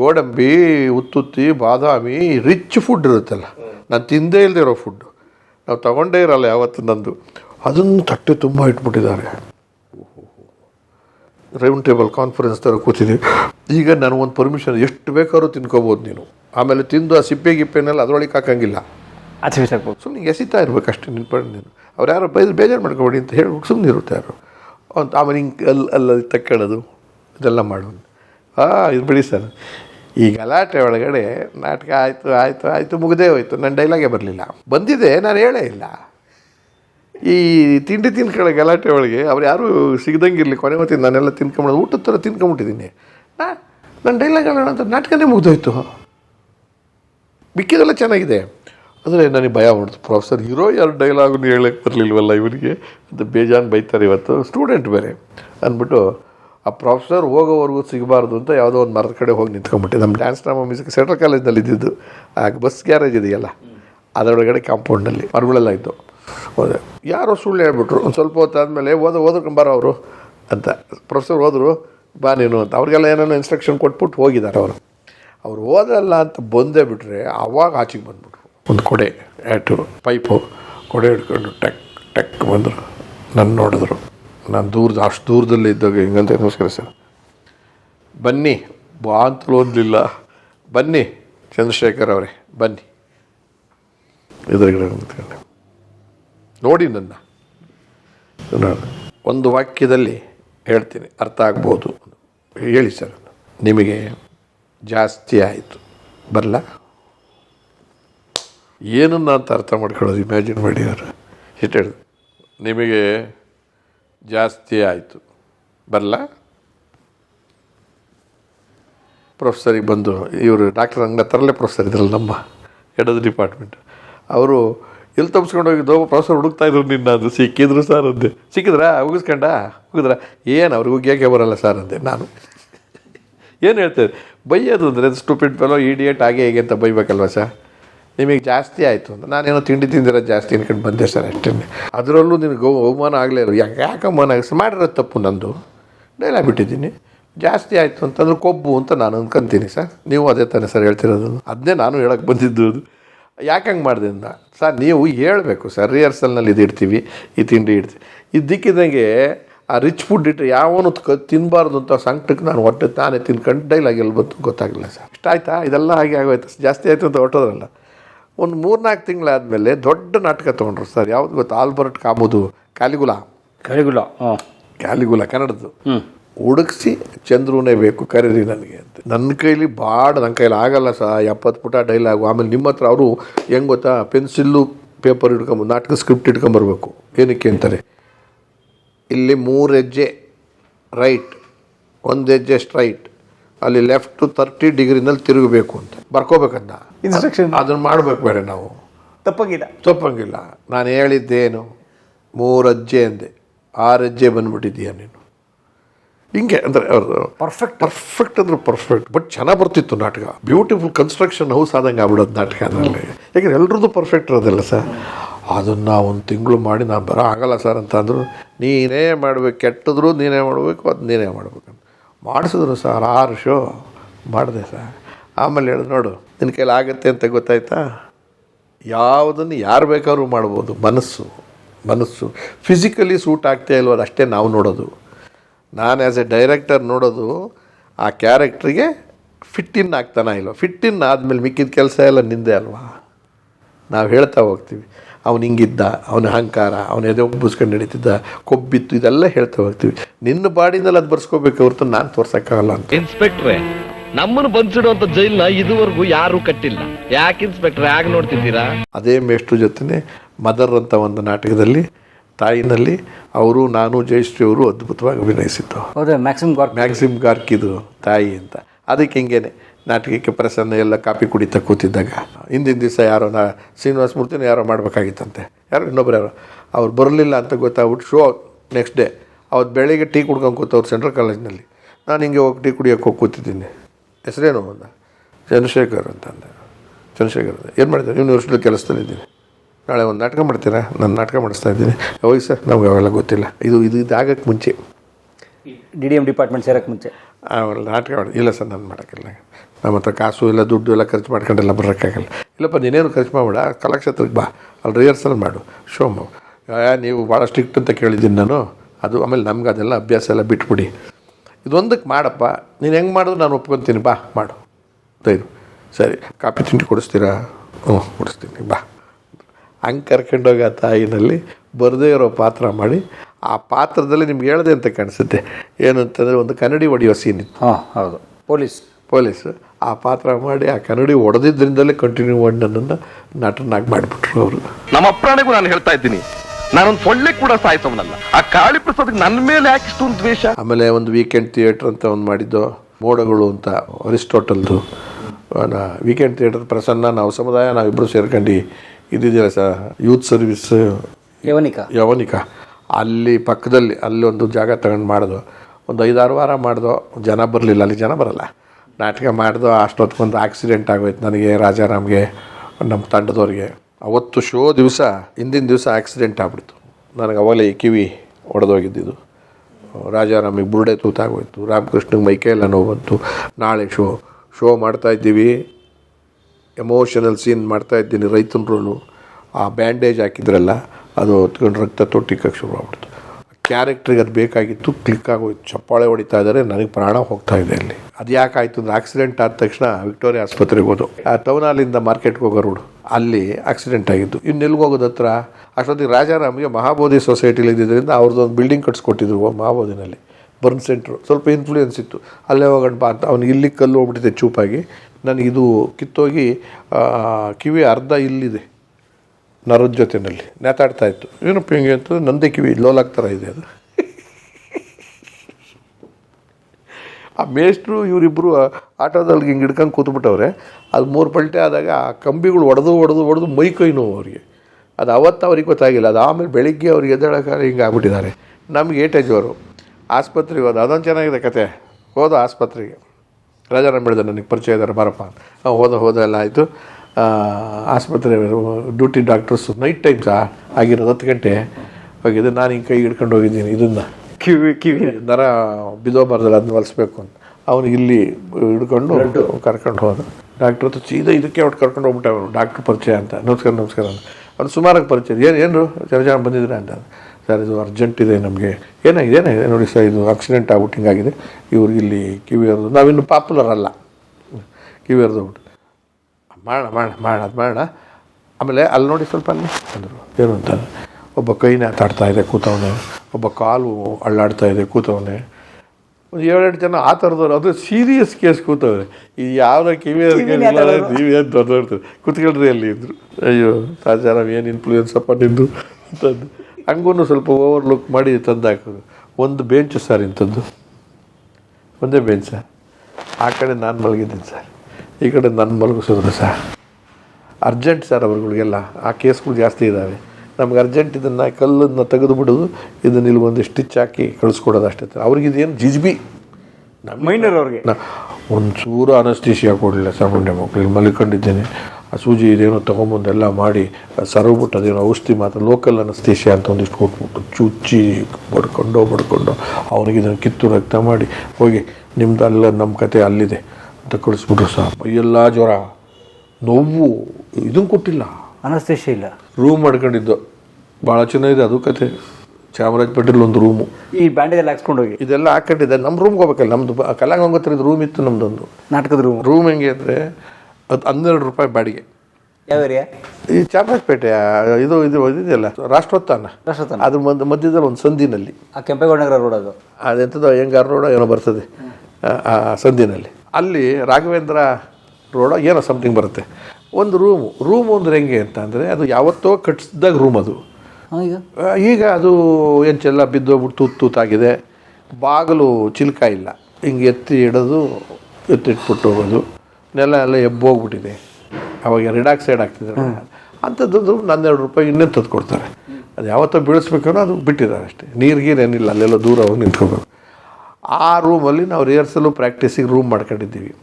ಗೋಡಂಬಿ, ಉತ್ತುತ್ತಿ, ಬಾದಾಮಿ ರಿಚ್ ಫುಡ್ ಇರುತ್ತಲ್ಲ, ನಾನು ತಿಂದೇ ಇಲ್ಲದೆ ಇರೋ ಫುಡ್ಡು ನಾವು ತಗೊಂಡೇ ಇರಲ್ಲ ಯಾವತ್ತು ನಂದು. ಅದನ್ನು ತಟ್ಟೆ ತುಂಬ ಇಟ್ಬಿಟ್ಟಿದ್ದಾರೆ. ರೌಂಡ್ ಟೇಬಲ್ ಕಾನ್ಫರೆನ್ಸ್ ಥರ ಕೂತಿದ್ದೀವಿ ಈಗ ನನಗೊಂದು ಪರ್ಮಿಷನ್ ಎಷ್ಟು ಬೇಕಾದ್ರೂ ತಿನ್ಕೋಬೋದು ನೀನು. ಆಮೇಲೆ ತಿಂದು ಆ ಸಿಪ್ಪೆ ಗಿಪ್ಪೆನೆಲ್ಲ ಅದರೊಳಗೆ ಹಾಕಂಗಿಲ್ಲ. ಆಚೆ ಬಿಸಾಕ್ಬೋದು ಸುಮ್ಮನೆ ಎಸಿತಾ ಇರ್ಬೇಕು ಅಷ್ಟೇ ನಿನ್ಪಂಡು ನೀನು. ಅವ್ರು ಯಾರೋ ಬೈದು ಬೇಜಾರು ಮಾಡ್ಕೊಬೇಡಿ ಅಂತ ಹೇಳ್ಬಿಟ್ಟು ಸುಮ್ಮನೆ ಇರುತ್ತೆ ಯಾರು. ಅಂತ ಆಮೇಲೆ ಹಿಂಗೆ ಅಲ್ಲಿ ಅಲ್ಲಲ್ಲಿ ತಕ್ಕೊಳ್ಳೋದು ಇದೆಲ್ಲ ಮಾಡೋದು ಹಾಂ ಇದು ಬಿಡಿ ಸರ್. ಈ ಗಲಾಟೆ ಒಳಗಡೆ ನಾಟಕ ಆಯಿತು ಆಯಿತು ಆಯಿತು ಮುಗದೇ ಹೋಯ್ತು. ನನ್ನ ಡೈಲಾಗೇ ಬರಲಿಲ್ಲ. ಬಂದಿದೆ ನಾನು ಹೇಳೇ ಇಲ್ಲ. ಈ ತಿಂಡಿ ತಿನ್ಕೊಳ್ಳೋ ಗಲಾಟೆ ಒಳಗೆ ಅವ್ರು ಯಾರು ಸಿಗ್ದಂಗಿರಲಿ ಕೊನೆ ಹೊತ್ತಿಗೆ ನಾನೆಲ್ಲ ತಿನ್ಕೊಂಬಿಡೋದು ಊಟದ ಥರ ತಿನ್ಕೊಂಬಿಟ್ಟಿದ್ದೀನಿ. ನನ್ನ ಡೈಲಾಗ್ ಹೇಳೋಣ ಅಂತ ನಾಟಕನೇ ಮುಗ್ದೋಯ್ತು. ಮಿಕ್ಕಿದೆಲ್ಲ ಚೆನ್ನಾಗಿದೆ. ಆದರೆ ನನಗೆ ಭಯ ಹೊಡ್ತು ಪ್ರೊಫೆಸರ್ ಹೀರೋ ಯಾರು ಡೈಲಾಗು ಹೇಳಕ್ಕೆ ಬರಲಿಲ್ವಲ್ಲ ಇವರಿಗೆ ಅಂತ ಬೇಜಾನ್ ಬೈತಾರೆ ಇವತ್ತು. ಸ್ಟೂಡೆಂಟ್ ಬೇರೆ. ಅಂದ್ಬಿಟ್ಟು, ಆ ಪ್ರೊಫೆಸರ್ ಹೋಗೋವರೆಗೂ ಸಿಗಬಾರ್ದು ಅಂತ ಯಾವುದೋ ಒಂದು ಮರದ ಕಡೆ ಹೋಗಿ ನಿಂತ್ಕೊಂಡ್ಬಿಟ್ಟೆ. ನಮ್ಮ ಡ್ಯಾನ್ಸ್ ಡ್ರಾಮಾ ಮ್ಯೂಸಿಕ್ ಸೆಂಟ್ರಲ್ ಕಾಲೇಜ್ನಲ್ಲಿ ಇದ್ದಿದ್ದು. ಆ ಬಸ್ ಗ್ಯಾರೇಜ್ ಇದೆಯಲ್ಲ? ಅದರೊಳಗಡೆ ಕಾಂಪೌಂಡಲ್ಲಿ ಮರಗಳೆಲ್ಲ ಇತ್ತು. ಹೋದೆ. ಯಾರೋ ಸುಳ್ಳು ಹೇಳ್ಬಿಟ್ರು. ಒಂದು ಸ್ವಲ್ಪ ಹೊತ್ತಾದಮೇಲೆ ಓದ ಓದ್ಕೊಂಬಾರ ಅವರು ಅಂತ. ಪ್ರೊಫೆಸರ್ ಹೋದರು, ಬಾ ನೀನು ಅಂತ. ಅವ್ರಿಗೆಲ್ಲ ಏನೇನೋ ಇನ್ಸ್ಟ್ರಕ್ಷನ್ ಕೊಟ್ಬಿಟ್ಟು ಹೋಗಿದ್ದಾರೆ ಅವರು. ಅವ್ರು ಓದಲ್ಲ ಅಂತ ಬಂದೇ ಬಿಟ್ಟರೆ ಆವಾಗ ಆಚೆಗೆ ಬಂದ್ಬಿಟ್ರು. ಒಂದು ಕೊಡೆ ಆ್ಯಟು ಪೈಪು, ಕೊಡೆ ಹಿಡ್ಕೊಂಡು ಟೆಕ್ ಟೆಕ್ ಬಂದರು. ನನ್ನ ನೋಡಿದ್ರು. ನಾನು ದೂರದ, ಅಷ್ಟು ದೂರದಲ್ಲಿ ಇದ್ದಾಗ ಹಿಂಗಂತ ನಮಸ್ಕಾರ ಸರ್. ಬನ್ನಿ, ಬಾ ಅಂತಲೂ ಓದಲಿಲ್ಲ ಬನ್ನಿ, ಚಂದ್ರಶೇಖರ್ ಅವರೇ, ಬನ್ನಿ. ಎದುರುಗಡೆ ನೋಡಿ ನನ್ನ. ನಾನು ಒಂದು ವಾಕ್ಯದಲ್ಲಿ ಹೇಳ್ತೀನಿ, ಅರ್ಥ ಆಗ್ಬೋದು. ಹೇಳಿ ಸರ್. ನಿಮಗೆ ಜಾಸ್ತಿ ಆಯಿತು. ಬರಲ್ಲ ಏನನ್ನು ಅಂತ ಅರ್ಥ ಮಾಡ್ಕೊಳ್ಳೋದು ಇಮ್ಯಾಜಿನ್ ಮಾಡಿ ಅವರು. ಇಷ್ಟು ಹೇಳಿದ್ರು ನಿಮಗೆ ಜಾಸ್ತಿ ಆಯಿತು. ಬರಲ್ಲ ಪ್ರೊಫೆಸರಿಗೆ ಬಂದು, ಇವರು ಡಾಕ್ಟರ್ ಹಂಗತ್ತರಲ್ಲೇ ತರಲೆ ಪ್ರೊಫೆಸರ್ ಇದ್ರಲ್ಲ ನಮ್ಮ ಎಡದ ಡಿಪಾರ್ಟ್ಮೆಂಟ್ ಅವರು ಎಲ್ಲಿ ತಪ್ಪಿಸ್ಕೊಂಡು ಹೋಗಿದ್ದು ಪ್ರೊಫೆಸರ್ ಹುಡುಕ್ತಾ ಇದ್ರು ನಿನ್ನ ಅದು ಸಿಕ್ಕಿದ್ರು ಸರ್ ಅಂದೆ. ಸಿಕ್ಕಿದ್ರಾ? ಉಗಿಸ್ಕೊಂಡ ಉಗಿದ್ರಾ ಏನು ಅವ್ರಿಗೆ ಉಗಿಯೋಕೆ ಬರಲ್ಲ ಸರ್ ಅಂದೆ ನಾನು. ಏನು ಹೇಳ್ತಾರೆ? ಬೈಯೋದು ಅಂದರೆ ಸ್ಟೂಪಿಡ್ ಫೆಲೋ ಇಡಿಯೇಟ್ ಹಾಗೆ ಹೇಗೆ ಅಂತ ಬೈಬೇಕಲ್ವ ಸರ್? ನಿಮಗೆ ಜಾಸ್ತಿ ಆಯಿತು ಅಂತ ನಾನೇನೋ ತಿಂಡಿ ತಿಂದಿರೋದು ಜಾಸ್ತಿ ಅನ್ಕೊಂಡು ಬಂದೆ ಸರ್ ಅಷ್ಟೇ. ಅದರಲ್ಲೂ ನಿನಗೆ ಅವಮಾನ ಆಗಲೇ ಇಲ್ಲ ಯಾಕೆ ಯಾಕೆ ಅವಮಾನ ಆಗಿ ಮಾಡಿರೋ ತಪ್ಪು ನಂದು. ಡೈಲಾಗ್ ಬಿಟ್ಟಿದ್ದೀನಿ. ಜಾಸ್ತಿ ಆಯಿತು ಅಂತಂದ್ರೆ ಕೊಬ್ಬು ಅಂತ ನಾನು ಅಂದ್ಕೊಂತೀನಿ ಸರ್. ನೀವು ಅದೇ ತಾನೇ ಸರ್ ಹೇಳ್ತಿರೋದು. ಅದನ್ನೇ ನಾನು ಹೇಳೋಕ್ಕೆ ಬಂದಿದ್ದು ಅದು. ಯಾಕೆ ಹಂಗೆ ಮಾಡಿದೆ ಅಂದ? ಸರ್, ನೀವು ಹೇಳಬೇಕು ಸರ್. ರಿಹರ್ಸಲ್ನಲ್ಲಿ ಇದು ಇಡ್ತೀವಿ, ಈ ತಿಂಡಿ ಇಡ್ತೀವಿ. ಇದ್ದಕ್ಕಿದ್ದಂಗೆ ಆ ರಿಚ್ ಫುಡ್ ಇಟ್ಟರೆ ಯಾವನು ಕ ತಿನ್ನಬಾರ್ದು ಅಂತ ಸಂಕಟಕ್ಕೆ ನಾನು ಹೊಟ್ಟೆ ತಾನೇ ತಿನ್ಕೊಂಡು ಡೈಲಾಗ್ ಎಲ್ಲಿ ಬಂತು. ಗೊತ್ತಾಗಲಿಲ್ಲ ಸರ್. ಇಷ್ಟ ಆಯ್ತಾ ಇದೆಲ್ಲ ಹಾಗೆ ಆಗೋಯ್ತು. ಜಾಸ್ತಿ ಆಯಿತು ಅಂತ ಹೊಟ್ಟೋದ್ರಲ್ಲ ಒಂದು ಮೂರ್ನಾಲ್ಕು ತಿಂಗಳಾದಮೇಲೆ ದೊಡ್ಡ ನಾಟಕ ತೊಗೊಂಡ್ರು ಸರ್. ಯಾವ್ದು ಗೊತ್ತು? ಆಲ್ಬರ್ಟ್ ಕಾಮುದು. ಕ್ಯಾಲಿಗುಲ ಕ್ಯಾಲಿಗುಲ ಹಾಂ. ಕ್ಯಾಲಿಗುಲ ಕನ್ನಡದ್ದು. ಹ್ಞೂ ಹುಡುಕ್ಸಿ ಚಂದ್ರೂನೇ ಬೇಕು ಕರೀರಿ ನನಗೆ ಅಂತ. ನನ್ನ ಕೈಲಿ ಬಾಡ ನನ್ನ ಕೈಲಿ ಆಗಲ್ಲ ಸರ್. ಎಪ್ಪತ್ತು ಪುಟ ಡೈಲಾಗು ಆಮೇಲೆ ನಿಮ್ಮ ಹತ್ರ ಅವರು ಹೆಂಗೆ ಗೊತ್ತಾ? ಪೆನ್ಸಿಲ್ಲು ಪೇಪರ್ ಹಿಡ್ಕೊಂಬ ನಾಟಕ ಸ್ಕ್ರಿಪ್ಟ್ ಇಟ್ಕೊಂಬರ್ಬೇಕು ಏನಕ್ಕೆ ಅಂತಾರೆ? ಇಲ್ಲಿ ಮೂರು ಹೆಜ್ಜೆ ರೈಟ್ ಒಂದು ಹೆಜ್ಜೆ ಸ್ಟ್ರೈಟ್ ಅಲ್ಲಿ ಲೆಫ್ಟ್ ತರ್ಟಿ ಡಿಗ್ರಿನಲ್ಲಿ ತಿರುಗಬೇಕು ಅಂತ. ಬರ್ಕೋಬೇಕಂತ. ಇನ್ಸ್ಟ್ರಕ್ಷನ್ ಅದನ್ನು ಮಾಡಬೇಕು ಬೇರೆ ನಾವು. ತಪ್ಪಂಗಿಲ್ಲ. ತಪ್ಪಂಗಿಲ್ಲ. ನಾನು ಹೇಳಿದ್ದೇನು ಮೂರು ಹೆಜ್ಜೆ ಅಂದೆ. ಆರು ಹೆಜ್ಜೆ ಬಂದ್ಬಿಟ್ಟಿದ್ದೀಯ ನೀನು. ಹಿಂಗೆ ಅಂದರೆ ಪರ್ಫೆಕ್ಟ್ ಪರ್ಫೆಕ್ಟ್ ಅಂದ್ರೆ ಪರ್ಫೆಕ್ಟ್ ಬಟ್ ಚೆನ್ನಾಗಿ ಬರ್ತಿತ್ತು ನಾಟಕ. ಬ್ಯೂಟಿಫುಲ್ ಕನ್ಸ್ಟ್ರಕ್ಷನ್ ಹೌಸ್ ಆದಂಗೆ ಆಗ್ಬಿಡೋದು ನಾಟಕ ಅದರಲ್ಲಿ. ಯಾಕಂದ್ರೆ ಎಲ್ರದ್ದು ಪರ್ಫೆಕ್ಟ್ ಇರೋದಿಲ್ಲ ಸರ್. ಅದನ್ನು ಒಂದು ತಿಂಗಳು ಮಾಡಿ ನಾನು ಬರೋ ಆಗಲ್ಲ ಸರ್ ಅಂತ ಅಂದರು, ನೀನೇ ಮಾಡಬೇಕು, ಕೆಟ್ಟದ್ರು ನೀನೇ ಮಾಡಬೇಕು, ಅದು ನೀನೇ ಮಾಡಬೇಕು ಮಾಡಿಸಿದ್ರು ಸರ್, ಆರು ಶೋ ಮಾಡಿದೆ ಸರ್. ಆಮೇಲೆ ಹೇಳಿದ್ರು ನೋಡು ನಿನ್ನ ಕೈಲಿ ಆಗುತ್ತೆ ಅಂತ ಗೊತ್ತಾಯ್ತಾ? ಯಾವುದನ್ನು ಯಾರು ಬೇಕಾದ್ರೂ ಮಾಡ್ಬೋದು, ಮನಸ್ಸು ಮನಸ್ಸು. ಫಿಸಿಕಲಿ ಸೂಟ್ ಆಗ್ತಾ ಇಲ್ವೋ ಅಷ್ಟೇ ನಾವು ನೋಡೋದು. ನಾನು ಆ್ಯಸ್ ಎ ಡೈರೆಕ್ಟರ್ ನೋಡೋದು, ಆ ಕ್ಯಾರೆಕ್ಟ್ರಿಗೆ ಫಿಟ್ ಇನ್ ಆಗ್ತಾನ ಇಲ್ವ? ಫಿಟ್ ಇನ್ ಆದಮೇಲೆ ಮಿಕ್ಕಿದ ಕೆಲಸ ಎಲ್ಲ ನಿಂದೆ ಅಲ್ವಾ? ನಾವು ಹೇಳ್ತಾ ಹೋಗ್ತೀವಿ. ಅವನು ಹಿಂಗಿದ್ದ ಅವನ ಅಹಂಕಾರ ಅವನ ಎದೆ ಒಬ್ಬಿಸ್ಕೊಂಡು ನಡೀತಿದ್ದ ಕೊಬ್ಬಿತ್ತು ಇದೆಲ್ಲ ಹೇಳ್ತಾ ಹೋಗ್ತೀವಿ. ನಿನ್ನ ಬಾಡಿನಲ್ಲಿ ಅದು ಬರ್ಸ್ಕೋಬೇಕು ಹೊರತು ನಾನು ತೋರ್ಸೋಕ್ಕಾಗಲ್ಲ ಅಂತ. ಇನ್ಸ್ಪೆಕ್ಟ್ರೆ ನಮ್ಮನ್ನು ಬಂದ್ಸಿಡುವಂತ ಜೈಲ್ನ ಇದುವರೆಗೂ ಯಾರು ಕಟ್ಟಿಲ್ಲ. ಯಾಕೆ ಇನ್ಸ್ಪೆಕ್ಟ್ರೆ ಯಾಕೆ ನೋಡ್ತಿದ್ದೀರಾ? ಅದೇ ಮೇಷ್ಟ್ರ ಜೊತೆ ಮದರ್ ಅಂತ ಒಂದು ನಾಟಕದಲ್ಲಿ ತಾಯಿನಲ್ಲಿ ಅವರು ನಾನು ಜಯಶ್ರೀ ಅವರು ಅದ್ಭುತವಾಗಿ ಅಭಿನಯಿಸಿದ್ದು. ಹೌದು ಮ್ಯಾಕ್ಸಿಮ್ ಗಾರ್ಕ್. ಮ್ಯಾಕ್ಸಿಮ್ ಗಾರ್ಕಿದು ತಾಯಿ ಅಂತ. ಅದಕ್ಕೆ ಹಿಂಗೇನೆ ನಾಟಕಕ್ಕೆ ಪ್ರಸನ್ನ ಎಲ್ಲ ಕಾಪಿ ಕುಡಿತಾ ಕೂತಿದ್ದಾಗ ಹಿಂದಿನ ದಿವಸ ಯಾರೋ ನಾ ಶ್ರೀನಿವಾಸ ಮೂರ್ತಿನ ಯಾರೋ ಮಾಡಬೇಕಾಗಿತ್ತಂತೆ. ಯಾರು ಇನ್ನೊಬ್ರು ಯಾರೋ. ಅವ್ರು ಬರಲಿಲ್ಲ ಅಂತ ಗೊತ್ತಾಗ್ಬಿಟ್ಟು ಶೋ ನೆಕ್ಸ್ಟ್ ಡೇ ಅವತ್ತು ಬೆಳಿಗ್ಗೆ ಟೀ ಕುಡ್ಕೊಂಡು ಕೂತವ್ರು ಸೆಂಟ್ರಲ್ ಕಾಲೇಜ್ನಲ್ಲಿ ನಾನು ಹಿಂಗೆ ಹೋಗಿ ಟೀ ಕುಡಿಯೋಕೆ ಹೋಗಿ ಕೂತಿದ್ದೀನಿ. ಹೆಸರೇನು ಅಂದ ಚಂದ್ರಶೇಖರ್ ಅಂತ ಚಂದ್ರಶೇಖರ್ ಚಂದ್ರಶೇಖರ್ ಏನು ಮಾಡಿದ್ದಾರೆ ಯೂನಿವರ್ಸಿಟಿ ಕೆಲಸದಲ್ಲಿದ್ದೀನಿ ನಾಳೆ ಒಂದು ನಾಟಕ ಮಾಡ್ತೀರಾ? ನಾನು ನಾಟಕ ಮಾಡಿಸ್ತಾ ಇದ್ದೀನಿ. ಹೋಗಿ ಸರ್? ನಮ್ಗೆ ಅವೆಲ್ಲ ಗೊತ್ತಿಲ್ಲ. ಇದು ಇದು ಇದಾಗಕ್ಕೆ ಮುಂಚೆ. ಡಿ ಡಿ ಎಂ ಡಿಪಾರ್ಟ್ಮೆಂಟ್ ಸೇರಕ್ಕೆ ಮುಂಚೆ. ಆಮೇಲೆ ನಾಟಕ ಮಾಡಿ ಇಲ್ಲ ಸರ್ ನಾನು ಮಾಡೋಕ್ಕಿಲ್ಲ. ನಮ್ಮ ಹತ್ರ ಕಾಸು ಇಲ್ಲ ದುಡ್ಡು ಎಲ್ಲ ಖರ್ಚು ಮಾಡ್ಕೊಂಡೆಲ್ಲ ಬರೋಕ್ಕಾಗಲ್ಲ ಇಲ್ಲಪ್ಪ ನೀನೇನು ಖರ್ಚು ಮಾಡಬೇಡ ಕಲಾಕ್ಷೇತ್ರಕ್ಕೆ ಬಾ. ಅಲ್ಲಿ ರಿಹರ್ಸಲ್ ಮಾಡು ಶೋ ಮಾಡು ಯಾ ನೀವು ಭಾಳ ಸ್ಟ್ರಿಕ್ಟ್ ಅಂತ ಕೇಳಿದ್ದೀನಿ ನಾನು. ಅದು ಆಮೇಲೆ ನಮ್ಗೆ ಅದೆಲ್ಲ ಅಭ್ಯಾಸ ಎಲ್ಲ ಬಿಟ್ಬಿಡಿ. ಇದೊಂದಕ್ಕೆ ಮಾಡಪ್ಪ ನೀನು ಹೆಂಗೆ ಮಾಡಿದ್ರು ನಾನು ಒಪ್ಕೊತೀನಿ ಬಾ ಮಾಡು. ದಯರು ಸರಿ ಕಾಫಿ ತಿಂಡಿ ಕೊಡಿಸ್ತೀರಾ? ಹ್ಞೂ ಕೊಡಿಸ್ತೀನಿ ಬಾ. ಹಂಗೆ ಕರ್ಕೊಂಡೋಗಿ ಆ ತಾಯಿನಲ್ಲಿ ಬರದೇ ಇರೋ ಪಾತ್ರ ಮಾಡಿ ಆ ಪಾತ್ರದಲ್ಲಿ ನಿಮ್ಗೆ ಹೇಳ್ದೆ ಅಂತ ಕಾಣಿಸುತ್ತೆ. ಏನಂತಂದರೆ ಒಂದು ಕನ್ನಡಿ ಹೊಡೆಯೋ ಸೀನ್ ಇತ್ತು. ಹಾಂ ಹೌದು. ಪೊಲೀಸ್. ಪೊಲೀಸ್. ಆ ಪಾತ್ರ ಮಾಡಿ ಆ ಕನ್ನಡಿ ಒಡೆದಿದ್ದರಿಂದಲೇ ಕಂಟಿನ್ಯೂ ಮಾಡಿ ನನ್ನನ್ನು ನಟನಾಗಿ ಮಾಡಿಬಿಟ್ರು ಅವರು. ನಮ್ಮ ಅಪ್ರಾಣಿಗೂ ನಾನು ಹೇಳ್ತಾ ಇದ್ದೀನಿ. ನಾನೊಂದು ಸೊಳ್ಳೆ ಕೂಡ ಸಾಯಿಸೋವನಲ್ಲ. ಆ ಕಾಳಿ ಪ್ರಸಾದ್ ನನ್ನ ಮೇಲೆ ಯಾಕೆ ಇಷ್ಟೊಂದು ದ್ವೇಷ? ಆಮೇಲೆ ಒಂದು ವೀಕೆಂಡ್ ಥಿಯೇಟರ್ ಅಂತ ಒಂದು ಮಾಡಿದ್ದು ಮೋಡಗಳು ಅಂತ ಅರಿಸ್ಟೋಟಲ್ದು. ವೀಕೆಂಡ್ ಥಿಯೇಟರ್ ಪ್ರಸನ್ನ ನಾವು ಸಮುದಾಯ ನಾವಿಬ್ಬರು ಸೇರ್ಕೊಂಡು ಇದ್ದಿದ್ದೀರ sir youth service Yavanika. Yavanika. ಅಲ್ಲಿ ಪಕ್ಕದಲ್ಲಿ ಅಲ್ಲಿ ಒಂದು ಜಾಗ ತಗೊಂಡು ಮಾಡಿದ್ವು. ಒಂದು ಐದಾರು ವಾರ ಮಾಡಿದೋ ಜನ ಬರಲಿಲ್ಲ ಅಲ್ಲಿ ಜನ ಬರಲ್ಲ. ನಾಟಕ ಮಾಡಿದ ಅಷ್ಟೊತ್ಕೊಂದು ಆಕ್ಸಿಡೆಂಟ್ ಆಗೋಯ್ತು ನನಗೆ, ರಾಜಾರಾಮ್ಗೆ, ನಮ್ಮ ತಂಡದವ್ರಿಗೆ. ಅವತ್ತು ಶೋ ದಿವಸ, ಹಿಂದಿನ ದಿವಸ ಆಕ್ಸಿಡೆಂಟ್ ಆಗ್ಬಿಡ್ತು. ನನಗೆ ಅವಾಗಲೇ ಕಿವಿ ಒಡೆದೋಗಿದ್ದಿದ್ದು. ರಾಜಾರಾಮಿಗೆ ಬುರುಡೆ ತೂತಾಗೋಯ್ತು ರಾಮಕೃಷ್ಣಗೆ ಮೈಕೈಯೆಲ್ಲ ನೋವು ಬಂತು. ನಾಳೆ ಶೋ ಶೋ ಮಾಡ್ತಾ ಇದ್ದೀವಿ. ಎಮೋಷನಲ್ ಸೀನ್ ಮಾಡ್ತಾ ಇದ್ದೀನಿ ರೈತನ ರೋಲು ಆ ಬ್ಯಾಂಡೇಜ್ ಹಾಕಿದ್ರಲ್ಲ, ಅದು ಹೊತ್ಕೊಂಡು ರಕ್ತ ತೊಟ್ಟಿಕ್ಕಕ್ಕೆ ಶುರು ಆಗ್ಬಿಡ್ತು. ಕ್ಯಾರೆಕ್ಟ್ರಿಗೆ ಅದು ಬೇಕಾಗಿತ್ತು ಕ್ಲಿಕ್ ಆಗೋಯ್ತು. ಚಪ್ಪಾಳೆ ಹೊಡಿತಾ ಇದ್ದಾರೆ, ನನಗೆ ಪ್ರಾಣ ಹೋಗ್ತಾ ಇದೆ ಅಲ್ಲಿ. ಅದು ಯಾಕಾಯ್ತು ಅಂದ್ರೆ ಆಕ್ಸಿಡೆಂಟ್ ಆದ ತಕ್ಷಣ ವಿಕ್ಟೋರಿಯಾ ಆಸ್ಪತ್ರೆಗೆ ಹೋದು ಆ ಟೌನ್ ಹಾಲಿಂದ ಮಾರ್ಕೆಟ್ಗೆ ಹೋಗೋ ರೋಡು ಅಲ್ಲಿ ಆಕ್ಸಿಡೆಂಟ್ ಆಗಿದ್ದು. ಇನ್ನು ಹೋಗೋದು ಹತ್ರ? ಅಷ್ಟೊತ್ತಿಗೆ ರಾಜಾರಾಮ್ಗೆ ಮಹಾಬೋಧಿ ಸೊಸೈಟಿಲಿ ಇದ್ದಿದ್ದರಿಂದ ಅವ್ರದ್ದು ಒಂದು ಬಿಲ್ಡಿಂಗ್ ಕಟ್ಸ್ಕೊಟ್ಟಿದ್ರು ಮಹಾಬೋಧಿನಲ್ಲಿ. ಬರ್ನ್ ಸೆಂಟ್ರು ಸ್ವಲ್ಪ ಇನ್ಫ್ಲೂಯೆನ್ಸ್ ಇತ್ತು. ಅಲ್ಲೇ ಹೋಗೋಣ ಅಂತ. ಅವ್ನು ಇಲ್ಲಿ ಕಲ್ಲು ಹೋಗ್ಬಿಟ್ಟಿದೆ ಚೂಪಾಗಿ. ನನಗಿದು ಕಿತ್ತೋಗಿ ಕಿವಿ ಅರ್ಧ ಇಲ್ಲಿದೆ. ನರದ ಜೊತೆಯಲ್ಲಿ. ನೇತಾಡ್ತಾ ಇತ್ತು. ಏನಪ್ಪ ಹಿಂಗೆ ಅಂತ ನಂದೇ ಕಿವಿ ಲೋಲಾಕ್ ಥರ ಇದೆ ಅದು. ಆ ಮೇಷ್ಟ್ರು ಇವರಿಬ್ಬರು ಆಟೋದಲ್ಲಿ ಹಿಂಗೆ ಹಿಡ್ಕೊಂಡು ಕೂತ್ಬಿಟ್ಟವ್ರೆ ಅದು ಮೂರು ಪಲ್ಟೆ ಆದಾಗ ಆ ಕಂಬಿಗಳು ಒಡೆದು ಒಡೆದು ಒಡೆದು ಮೈ ಕೈ ನೋವು ಅವರಿಗೆ. ಅದು ಅವತ್ತು ಅವ್ರಿಗೆ ಗೊತ್ತಾಗಿಲ್ಲ, ಅದು ಆಮೇಲೆ ಬೆಳಿಗ್ಗೆ ಅವ್ರಿಗೆ ಎದ್ದೇಳೋಕ್ಕೆ ಹಿಂಗೆ ಆಗ್ಬಿಟ್ಟಿದ್ದಾರೆ. ನಮ್ಗೆ ಏಟೇಜ್ ಅವರು ಆಸ್ಪತ್ರೆಗೆ ಹೋದ, ಅದೊಂದು ಚೆನ್ನಾಗಿದೆ ಕತೆ. ಹೋದ ಆಸ್ಪತ್ರೆಗೆ. ರಾಜಾರಾಮ್ ಬೆಳೆದ ನನಗೆ ಪರಿಚಯ ಇದ್ದಾರೆ ಬಾರಪ್ಪ ಹೋದ ಹೋದ ಎಲ್ಲ ಆಯಿತು. ಆಸ್ಪತ್ರೆ ಡ್ಯೂಟಿ ಡಾಕ್ಟರ್ಸು, ನೈಟ್ ಟೈಮ್ ಸಹ ಆಗಿರೋದು ಹತ್ತು ಗಂಟೆ. ಹೋಗಿದ್ದು ನಾನು ಹಿಂಗೆ ಕೈ ಹಿಡ್ಕೊಂಡು ಹೋಗಿದ್ದೀನಿ, ಇದನ್ನು. ಕಿವಿ ಕಿವಿ ನರ ಬಿದೋಬಾರ್ದಲ್ಲ ಅದನ್ನ ಹೊಲಿಸ್ಬೇಕು ಅಂತ. ಅವನು ಇಲ್ಲಿ ಹಿಡ್ಕೊಂಡು ಕರ್ಕೊಂಡು ಹೋದ. ಡಾಕ್ಟ್ರ್ ಹತ್ರ ಸೀದಾ ಇದಕ್ಕೆ ಅವ್ರು ಕರ್ಕೊಂಡು ಹೋಗ್ಬಿಟ್ಟೆ ಅವನು ಡಾಕ್ಟ್ರ್ ಪರಿಚಯ ಅಂತ. ನಮಸ್ಕಾರ ನಮಸ್ಕಾರ ಅಂತ. ಅವ್ನು ಸುಮಾರಾಗಿ ಪರಿಚಯ. ಏನು ಏನು ಜನ ಜನ ಬಂದಿದ್ರೆ ಅಂತ. ಸರ್ ಇದು ಅರ್ಜೆಂಟ್ ಇದೆ ನಮಗೆ. ಏನಾಗಿದೆ ಏನಾಗಿದೆ ನೋಡಿ ಸರ್ ಇದು ಆಕ್ಸಿಡೆಂಟ್ ಆಗ್ಬಿಟ್ಟು ಹಿಂಗಾಗಿದೆ. ಇವ್ರಿಗೆ ಇಲ್ಲಿ ಕಿವಿ ಹರಿದು ನಾವಿನ್ನು ಪಾಪ್ಯುಲರ್ ಅಲ್ಲ. ಕಿವಿ ಹರಿದೋಗ್ಬಿಟ್ಟು ಮಾಡೋಣ ಮಾಡೋಣ ಮಾಡೋಣ ಅದು ಮಾಡೋಣ ಆಮೇಲೆ ಅಲ್ಲಿ ನೋಡಿ ಸ್ವಲ್ಪ ಅಲ್ಲಿ ಅಂದರು ಏನು ಅಂತ ಒಬ್ಬ ಕೈ ನೇತಾಡ್ತಾ ಇದೆ ಕೂತವನೆ. ಒಬ್ಬ ಕಾಲು ಅಳ್ಳಾಡ್ತಾ ಇದೆ ಕೂತವನೆ. ಒಂದು ಏಳೆಂಟು ಜನ ಆ ಥರದವ್ರು ಅದು ಸೀರಿಯಸ್ ಕೇಸ್ ಕೂತವ್ರೆ. ಈ ಯಾವುದೋ ಕಿವಿ ನೀವು ಏನು ದೊಡ್ಡದು ಕೂತ್ಕೊಳ್ರಿ ಅಲ್ಲಿ ಇದ್ರು. ಅಯ್ಯೋ ತಾಜಾ ಏನು ಇನ್ಫ್ಲೂಯೆನ್ಸ್ ಅಪ್ಪ ನಿಂದು? ಅಂತಂದು ಹಂಗೂ ಸ್ವಲ್ಪ ಓವರ್ ಲುಕ್ ಮಾಡಿ ತಂದು ಹಾಕೋದು ಒಂದು ಬೆಂಚು ಸರ್ ಇಂಥದ್ದು. ಒಂದೇ ಬೆಂಚ್ ಸರ್ ಆ ಕಡೆ ನಾನು ಮಲಗಿದ್ದೀನಿ ಸರ್ ಈ ಕಡೆ ನಾನು ಮಲಗಿಸಿದ್ರು ಸರ್ ಅರ್ಜೆಂಟ್ ಸರ್ ಅವ್ರಗಳಿಗೆಲ್ಲ ಆ ಕೇಸ್ಗಳು ಜಾಸ್ತಿ ಇದ್ದಾವೆ ನಮ್ಗೆ ಅರ್ಜೆಂಟ್ ಇದನ್ನು ಕಲ್ಲನ್ನು ತೆಗೆದು ಬಿಡೋದು ಇದನ್ನ ಇಲ್ಲಿ ಒಂದು ಸ್ಟಿಚ್ ಹಾಕಿ ಕಳಿಸ್ಕೊಡೋದು ಅಷ್ಟೇ ಅವ್ರಿಗೆ ಇದೇನು ಜಿಜ್ಬಿ? ಮೈನರ್ ಅವ್ರಿಗೆ. ಒಂಚೂರು ಅನಸ್ತೀಶಿಯಾ ಕೊಡಲಿಲ್ಲ ಸಾಮಾನ್ಯ ಮಕ್ಕಳಿಗೆ. ಮಲ್ಕೊಂಡಿದ್ದೇನೆ. ಆ ಸೂಜಿ ಇದೇನೋ ತೊಗೊಂಬಂದು ಎಲ್ಲ ಮಾಡಿ ಸರವ್ಬಿಟ್ಟು ಅದೇನೋ ಔಷಧಿ ಮಾತ್ರ ಲೋಕಲ್ ಅನಸ್ತೀಶಿಯಾ ಅಂತ ಒಂದಿಷ್ಟು ಕೊಟ್ಬಿಟ್ಟು ಚುಚ್ಚಿ ಬಡ್ಕೊಂಡು ಬಡ್ಕೊಂಡು ಅವ್ರಿಗೆ ಇದನ್ನು ಕಿತ್ತು ರಕ್ತ ಮಾಡಿ ಹೋಗಿ ನಿಮ್ದು ಅಲ್ಲ ನಮ್ಮ ಕತೆ ಅಲ್ಲಿದೆ ಅಂತ ಕಳಿಸ್ಬಿಟ್ರು ಸಹ ಎಲ್ಲ ಜ್ವರ ನೋವು ಇದನ್ನು ಕೊಟ್ಟಿಲ್ಲ. ಅನಸ್ತೇಶ ಇಲ್ಲ. ರೂಮ್ ಮಾಡ್ಕೊಂಡಿದ್ದು. ಭಾಳ ಚೆನ್ನಾಗಿದೆ ಅದು ಕತೆ. ಚಾಮರಾಜಪೇಟೆಲಿ ಒಂದು ರೂಮು ಈ ಬ್ಯಾಂಡೇಜ್ ಹಾಕ್ಸ್ಕೊಂಡು ಹೋಗಿ. ಇದೆಲ್ಲ ಹಾಕೊಂಡಿದ್ದೆ ನಮ್ಮ ರೂಮ್ಗೆ ಹೋಗ್ಬೇಕಲ್ಲ ನಮ್ಮದು ಕಲಾಗಂಗ ಹತ್ರ ರೂಮ್ ಇತ್ತು ನಮ್ಮದೊಂದು ನಾಟಕದ ರೂಮ್ ರೂಮ್ ಹೆಂಗೆ ಅಂದರೆ ಅದು ಹನ್ನೆರಡು ರೂಪಾಯಿ ಬಾಡಿಗೆ. ಯಾವ ಏರಿಯಾ ಈ ಚಾಮರಾಜಪೇಟೆ ಇದು ಇದು ಇದೆಯಲ್ಲ ರಾಷ್ಟ್ರೋತ್ಥಾನ. ರಾಷ್ಟ್ರೋತ್ಥಾನ. ಅದ್ರ ಮಧ್ಯ ಮಧ್ಯದಲ್ಲಿ ಒಂದು ಸಂದಿನಲ್ಲಿ. ಆ ಕೆಂಪೇಗೌಡ ನಗರ ರೋಡ್ ಅದು. ಅದೆಂಥದ್ದು ಹೆಂಗ ರೋಡ ಏನೋ ಬರ್ತದೆ. ಆ ಸಂದಿನಲ್ಲಿ. ಅಲ್ಲಿ ರಾಘವೇಂದ್ರ ರೋಡ ಏನೋ ಸಮಥಿಂಗ್ ಬರುತ್ತೆ. ಒಂದು ರೂಮು ರೂಮ್ ಅಂದ್ರೆ ಹೆಂಗೆ ಅಂತ ಅಂದರೆ ಅದು ಯಾವತ್ತೋ ಕಟ್ಸಿದಾಗ ರೂಮ್ ಅದು. ಈಗ? ಈಗ ಅದು ಎಂಚೆಲ್ಲ ಬಿದ್ದೋಗ್ಬಿಟ್ಟು ತೂತ್ ತೂತಾಗಿದೆ. ಬಾಗಿಲು ಚಿಲ್ಕ ಇಲ್ಲ. ಹಿಂಗೆ ಎತ್ತಿ ಇಡೋದು ಎತ್ತಿಟ್ಬಿಟ್ಟು ಹೋಗೋದು. ನೆಲ ಎಲ್ಲ ಎಬ್ಬೋಗ್ಬಿಟ್ಟಿದೆ. ಅವಾಗ ರಿಡಾಕ್ಸೈಡ್ ಆಗ್ತಿದ್ದಾರೆ ಅಂಥದ್ದು ನನ್ನೆರಡು ರೂಪಾಯಿ ಇನ್ನೂ ತಂದು ಕೊಡ್ತಾರೆ ಅದು ಯಾವತ್ತೋ ಬೀಳಿಸ್ಬೇಕನ್ನೋ ಅದು ಬಿಟ್ಟಿದ್ದಾರೆ ಅಷ್ಟೇ. ನೀರು ಗೀರು ಏನಿಲ್ಲ ಅಲ್ಲೆಲ್ಲ ದೂರ ಹೋಗಿ ನಿಂತ್ಕೋಬೇಕು. ಆ ರೂಮಲ್ಲಿ ನಾವು ರಿಹರ್ಸಲು ಪ್ರಾಕ್ಟೀಸಿಗೆ ರೂಮ್ ಮಾಡ್ಕೊಂಡಿದ್ದೀವಿ.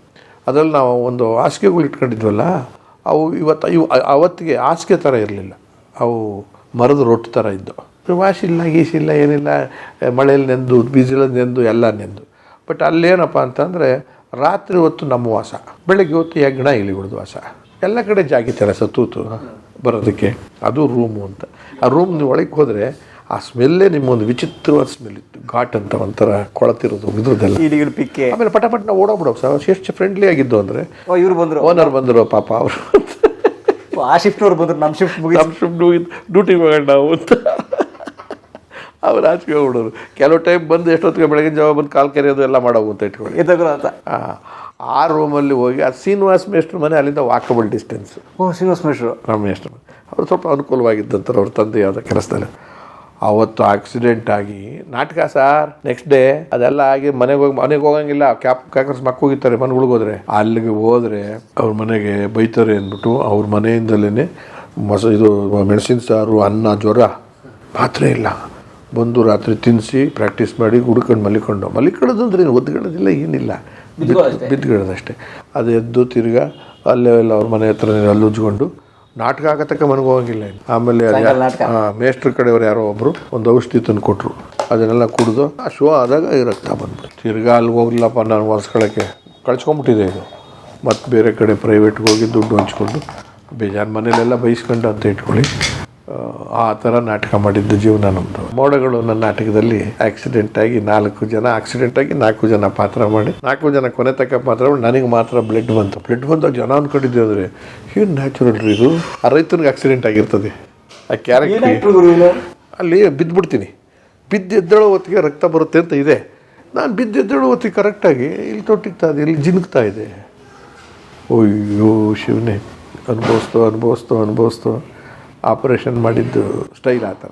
ಅದರಲ್ಲಿ ನಾವು ಒಂದು ಹಾಸಿಗೆಗಳು ಇಟ್ಕೊಂಡಿದ್ವಲ್ಲ ಅವು ಇವತ್ತು, ಇವು ಅವತ್ತಿಗೆ ಹಾಸಿಗೆ ಥರ ಇರಲಿಲ್ಲ. ಅವು ಮರದ ರೊಟ್ಟು ಥರ ಇದ್ದು ವಾಶಿಲ್ಲ ಗೀಸಿಲ್ಲ ಏನಿಲ್ಲ, ಮಳೆಯಲ್ಲಿ ನೆಂದು ಬೀಜಲ್ಲಿ ನೆಂದು, ಎಲ್ಲ ನೆಂದು. ಬಟ್ ಅಲ್ಲೇನಪ್ಪ ಅಂತಂದರೆ, ರಾತ್ರಿ ಹೊತ್ತು ನಮ್ಮ ವಾಸ. ಬೆಳಗ್ಗೆ ಹೊತ್ತು ಹೆಗ್ಗಣ ಇಲಿಗಳದ್ದು ವಾಸ. ಎಲ್ಲ ಕಡೆ ಜಾಗಿತಾರೆ ಸತ್ತೂತು ಬರೋದಕ್ಕೆ. ಅದು ರೂಮು ಅಂತ. ಆ ರೂಮ್ ನೀವು ಒಳಗೆ ಹೋದರೆ ಆ ಸ್ಮೆಲ್ಲೇ ನಿಮ್ಮೊಂದು ವಿಚಿತ್ರವಾದ ಸ್ಮೆಲ್ ಇತ್ತು. ಘಾಟ್ ಅಂತ ಒಂಥರ ಕೊಳತಿರೋದು ಇದ್ರದ್ದೆಲ್ಲ ಇಲಿಗಳು ಪಿಕ್ಕೆ. ಆಮೇಲೆ ಪಟ ನಾವು ಓಡೋಗ್ಬಿಡೋ ಸರ್ ಎಷ್ಟು ಫ್ರೆಂಡ್ಲಿ ಆಗಿದ್ದು ಅಂದರೆ ಓ ಇವ್ರು ಬಂದರು. ಓನರ್ ಬಂದರು ಪಾಪ ಅವರು. ಆ ಶಿಫ್ಟ್ನವ್ರು ಬಂದರು ನಮ್ಮ ಶಿಫ್ಟ್ ಮುಗಿದು ನಮ್ಮ ಸುಮ್ಮನೆ ಡ್ಯೂಟಿಗೆ ಹೋಗೋಣ ನಾವು ಅಂತ. ಅವ್ರು ಆಚೆಗೆ ಹೋಗ್ಬಿಡೋರು. ಕೆಲವು ಟೈಮ್ ಬಂದು ಎಷ್ಟೊತ್ತಿಗೆ ಬೆಳಗಿನ ಜಾವ ಬಂದು ಕಾಲು ಕರೆಯೋದು ಎಲ್ಲ ಮಾಡೋ ಅಂತ ಇಟ್ಕೊಳ್ಳಿ. ಅಂತ. ಆ, ರೂಮಲ್ಲಿ ಹೋಗಿ ಆ ಶ್ರೀನಿವಾಸ್ ಮೇಷ್ಟ್ರ ಮನೆ ಅಲ್ಲಿಂದ ವಾಕಬಲ್ ಡಿಸ್ಟೆನ್ಸ್ ಓ ಶ್ರೀನಿವಾಸ ಮೇಷ್ಟ್ರು. ನಮ್ಮ ಮೇಷ್ಟ್ರ. ಅವ್ರು ಸ್ವಲ್ಪ ಅನುಕೂಲವಾಗಿದ್ದಂತಾರೆ ಅವ್ರ ತಂದೆ ಯಾವುದೋ ಕೆಲಸದಲ್ಲಿ. ಅವತ್ತು ಆಕ್ಸಿಡೆಂಟ್ ಆಗಿ. ನಾಟಕ ಸಾರ್ ನೆಕ್ಸ್ಟ್ ಡೇ ಅದೆಲ್ಲ ಆಗಿ ಮನೆಗೆ ಹೋಗಿ ಮನೆಗೆ ಹೋಗಂಗಿಲ್ಲ. ಕ್ಯಾಪ್ ಕ್ಯಾಕರ್ಸ್ ಮಕ್ಕ ಹೋಗಿರ್ತಾರೆ ಮನೆ ಹೋದ್ರೆ ಅಲ್ಲಿಗೆ ಹೋದ್ರೆ ಅವ್ರ ಮನೆಗೆ ಬೈತಾರೆ ಅಂದ್ಬಿಟ್ಟು ಅವ್ರ ಮನೆಯಿಂದಲೇ ಮಸ ಇದು ಮೆಣಸಿನ ಸಾರು ಅನ್ನ ಜ್ವರ ಮಾತ್ರ ಇಲ್ಲ. ಬಂದು ರಾತ್ರಿ ತಿನ್ನಿಸಿ ಪ್ರಾಕ್ಟೀಸ್ ಮಾಡಿ ಹುಡ್ಕೊಂಡು ಮಲಿಕೊಂಡು ಮಲಿಕೊಳ್ಳೋದಂದ್ರೆ ಏನು? ಒದ್ಕೊಳ್ಳೋದಿಲ್ಲ ಏನಿಲ್ಲ. ಬಿದ್ದುಗಳದಷ್ಟೇ ಅದು ಎದ್ದು ತಿರ್ಗಾ ಅಲ್ಲೇ ಎಲ್ಲ ಅವ್ರ ಮನೆ ಹತ್ರನೇ ಅಲ್ಲಿ ಉಜ್ಕೊಂಡು ನಾಟಕ ಆಗತಕ್ಕ ಮನೆಗೆ ಹೋಗಂಗಿಲ್ಲ ಆಮೇಲೆ ಮೇಷ್ಟ್ರ ಕಡೆಯವ್ರು ಯಾರೋ ಒಬ್ರು ಒಂದು ಔಷಧಿ ತಂದು ಕೊಟ್ಟರು ಅದನ್ನೆಲ್ಲ ಕುಡಿದು ಆ ಶೋ ಆದಾಗ ಈ ರಕ್ತ ಬಂದ್ಬಿಟ್ಟು ತಿರ್ಗಾ ಅಲ್ಲಿ ಹೋಗ್ಲಿಲ್ಲಪ್ಪ ನಾನು ಹೊಲ್ಸ್ಕೊಳಕ್ಕೆ. ಕಳ್ಸ್ಕೊಂಬಿಟ್ಟಿದೆ ಇದು. ಮತ್ತು ಬೇರೆ ಕಡೆ ಪ್ರೈವೇಟ್ಗೆ ಹೋಗಿ ದುಡ್ಡು ಹಂಚ್ಕೊಂಡು ಬೇಜಾರು ಮನೇಲೆಲ್ಲ ಬೈಸ್ಕೊಂಡು ಅಂತ ಇಟ್ಕೊಳ್ಳಿ. ಆ, ಥರ ನಾಟಕ ಮಾಡಿದ್ದು ಜೀವನ ನಮ್ಮದು ಮೋಡಗಳು ನನ್ನ ನಾಟಕದಲ್ಲಿ ಆಕ್ಸಿಡೆಂಟ್ ಆಗಿ ನಾಲ್ಕು ಜನ ಆಕ್ಸಿಡೆಂಟ್ ಆಗಿ ನಾಲ್ಕು ಜನ ಪಾತ್ರ ಮಾಡಿ ನಾಲ್ಕು ಜನ ಕೊನೆ ತಕ್ಕ ಪಾತ್ರ ಮಾಡಿ ನನಗೆ ಮಾತ್ರ ಬ್ಲಡ್ ಬಂತು. ಬ್ಲಡ್ ಬಂದಾಗ ಜನ ಅಂದ್ಕೊಂಡಿದ್ದೆ ಅಂದರೆ ಏನು ನ್ಯಾಚುರಲ್ ರೀ ಇದು? ಆ ರೈತನಿಗೆ ಆಕ್ಸಿಡೆಂಟ್ ಆಗಿರ್ತದೆ. ಆ ಕ್ಯಾರೆಕ್ಟರ್ ಅಲ್ಲಿ ಬಿದ್ದುಬಿಡ್ತೀನಿ ಬಿದ್ದು ಎದ್ದೇಳೋ ಹೊತ್ತಿಗೆ ರಕ್ತ ಬರುತ್ತೆ ಅಂತ ಇದೆ. ನಾನು ಬಿದ್ದು ಎದ್ದೇಳೋ ಹೊತ್ತಿಗೆ ಕರೆಕ್ಟಾಗಿ ಇಲ್ಲಿ ತೊಟ್ಟಿಗ್ತಾ ಇದೆ ಇಲ್ಲಿ ಜಿನ್ಕ್ತಾ ಇದೆ ಅಯ್ಯೋ ಶಿವನೇ ಅನುಭವಿಸ್ತೋ ಅನುಭವಿಸ್ತೋ ಅನುಭವಿಸ್ತೋ. ಆಪರೇಷನ್ ಮಾಡಿದ್ದು ಸ್ಟೈಲ್ ಆ ಥರ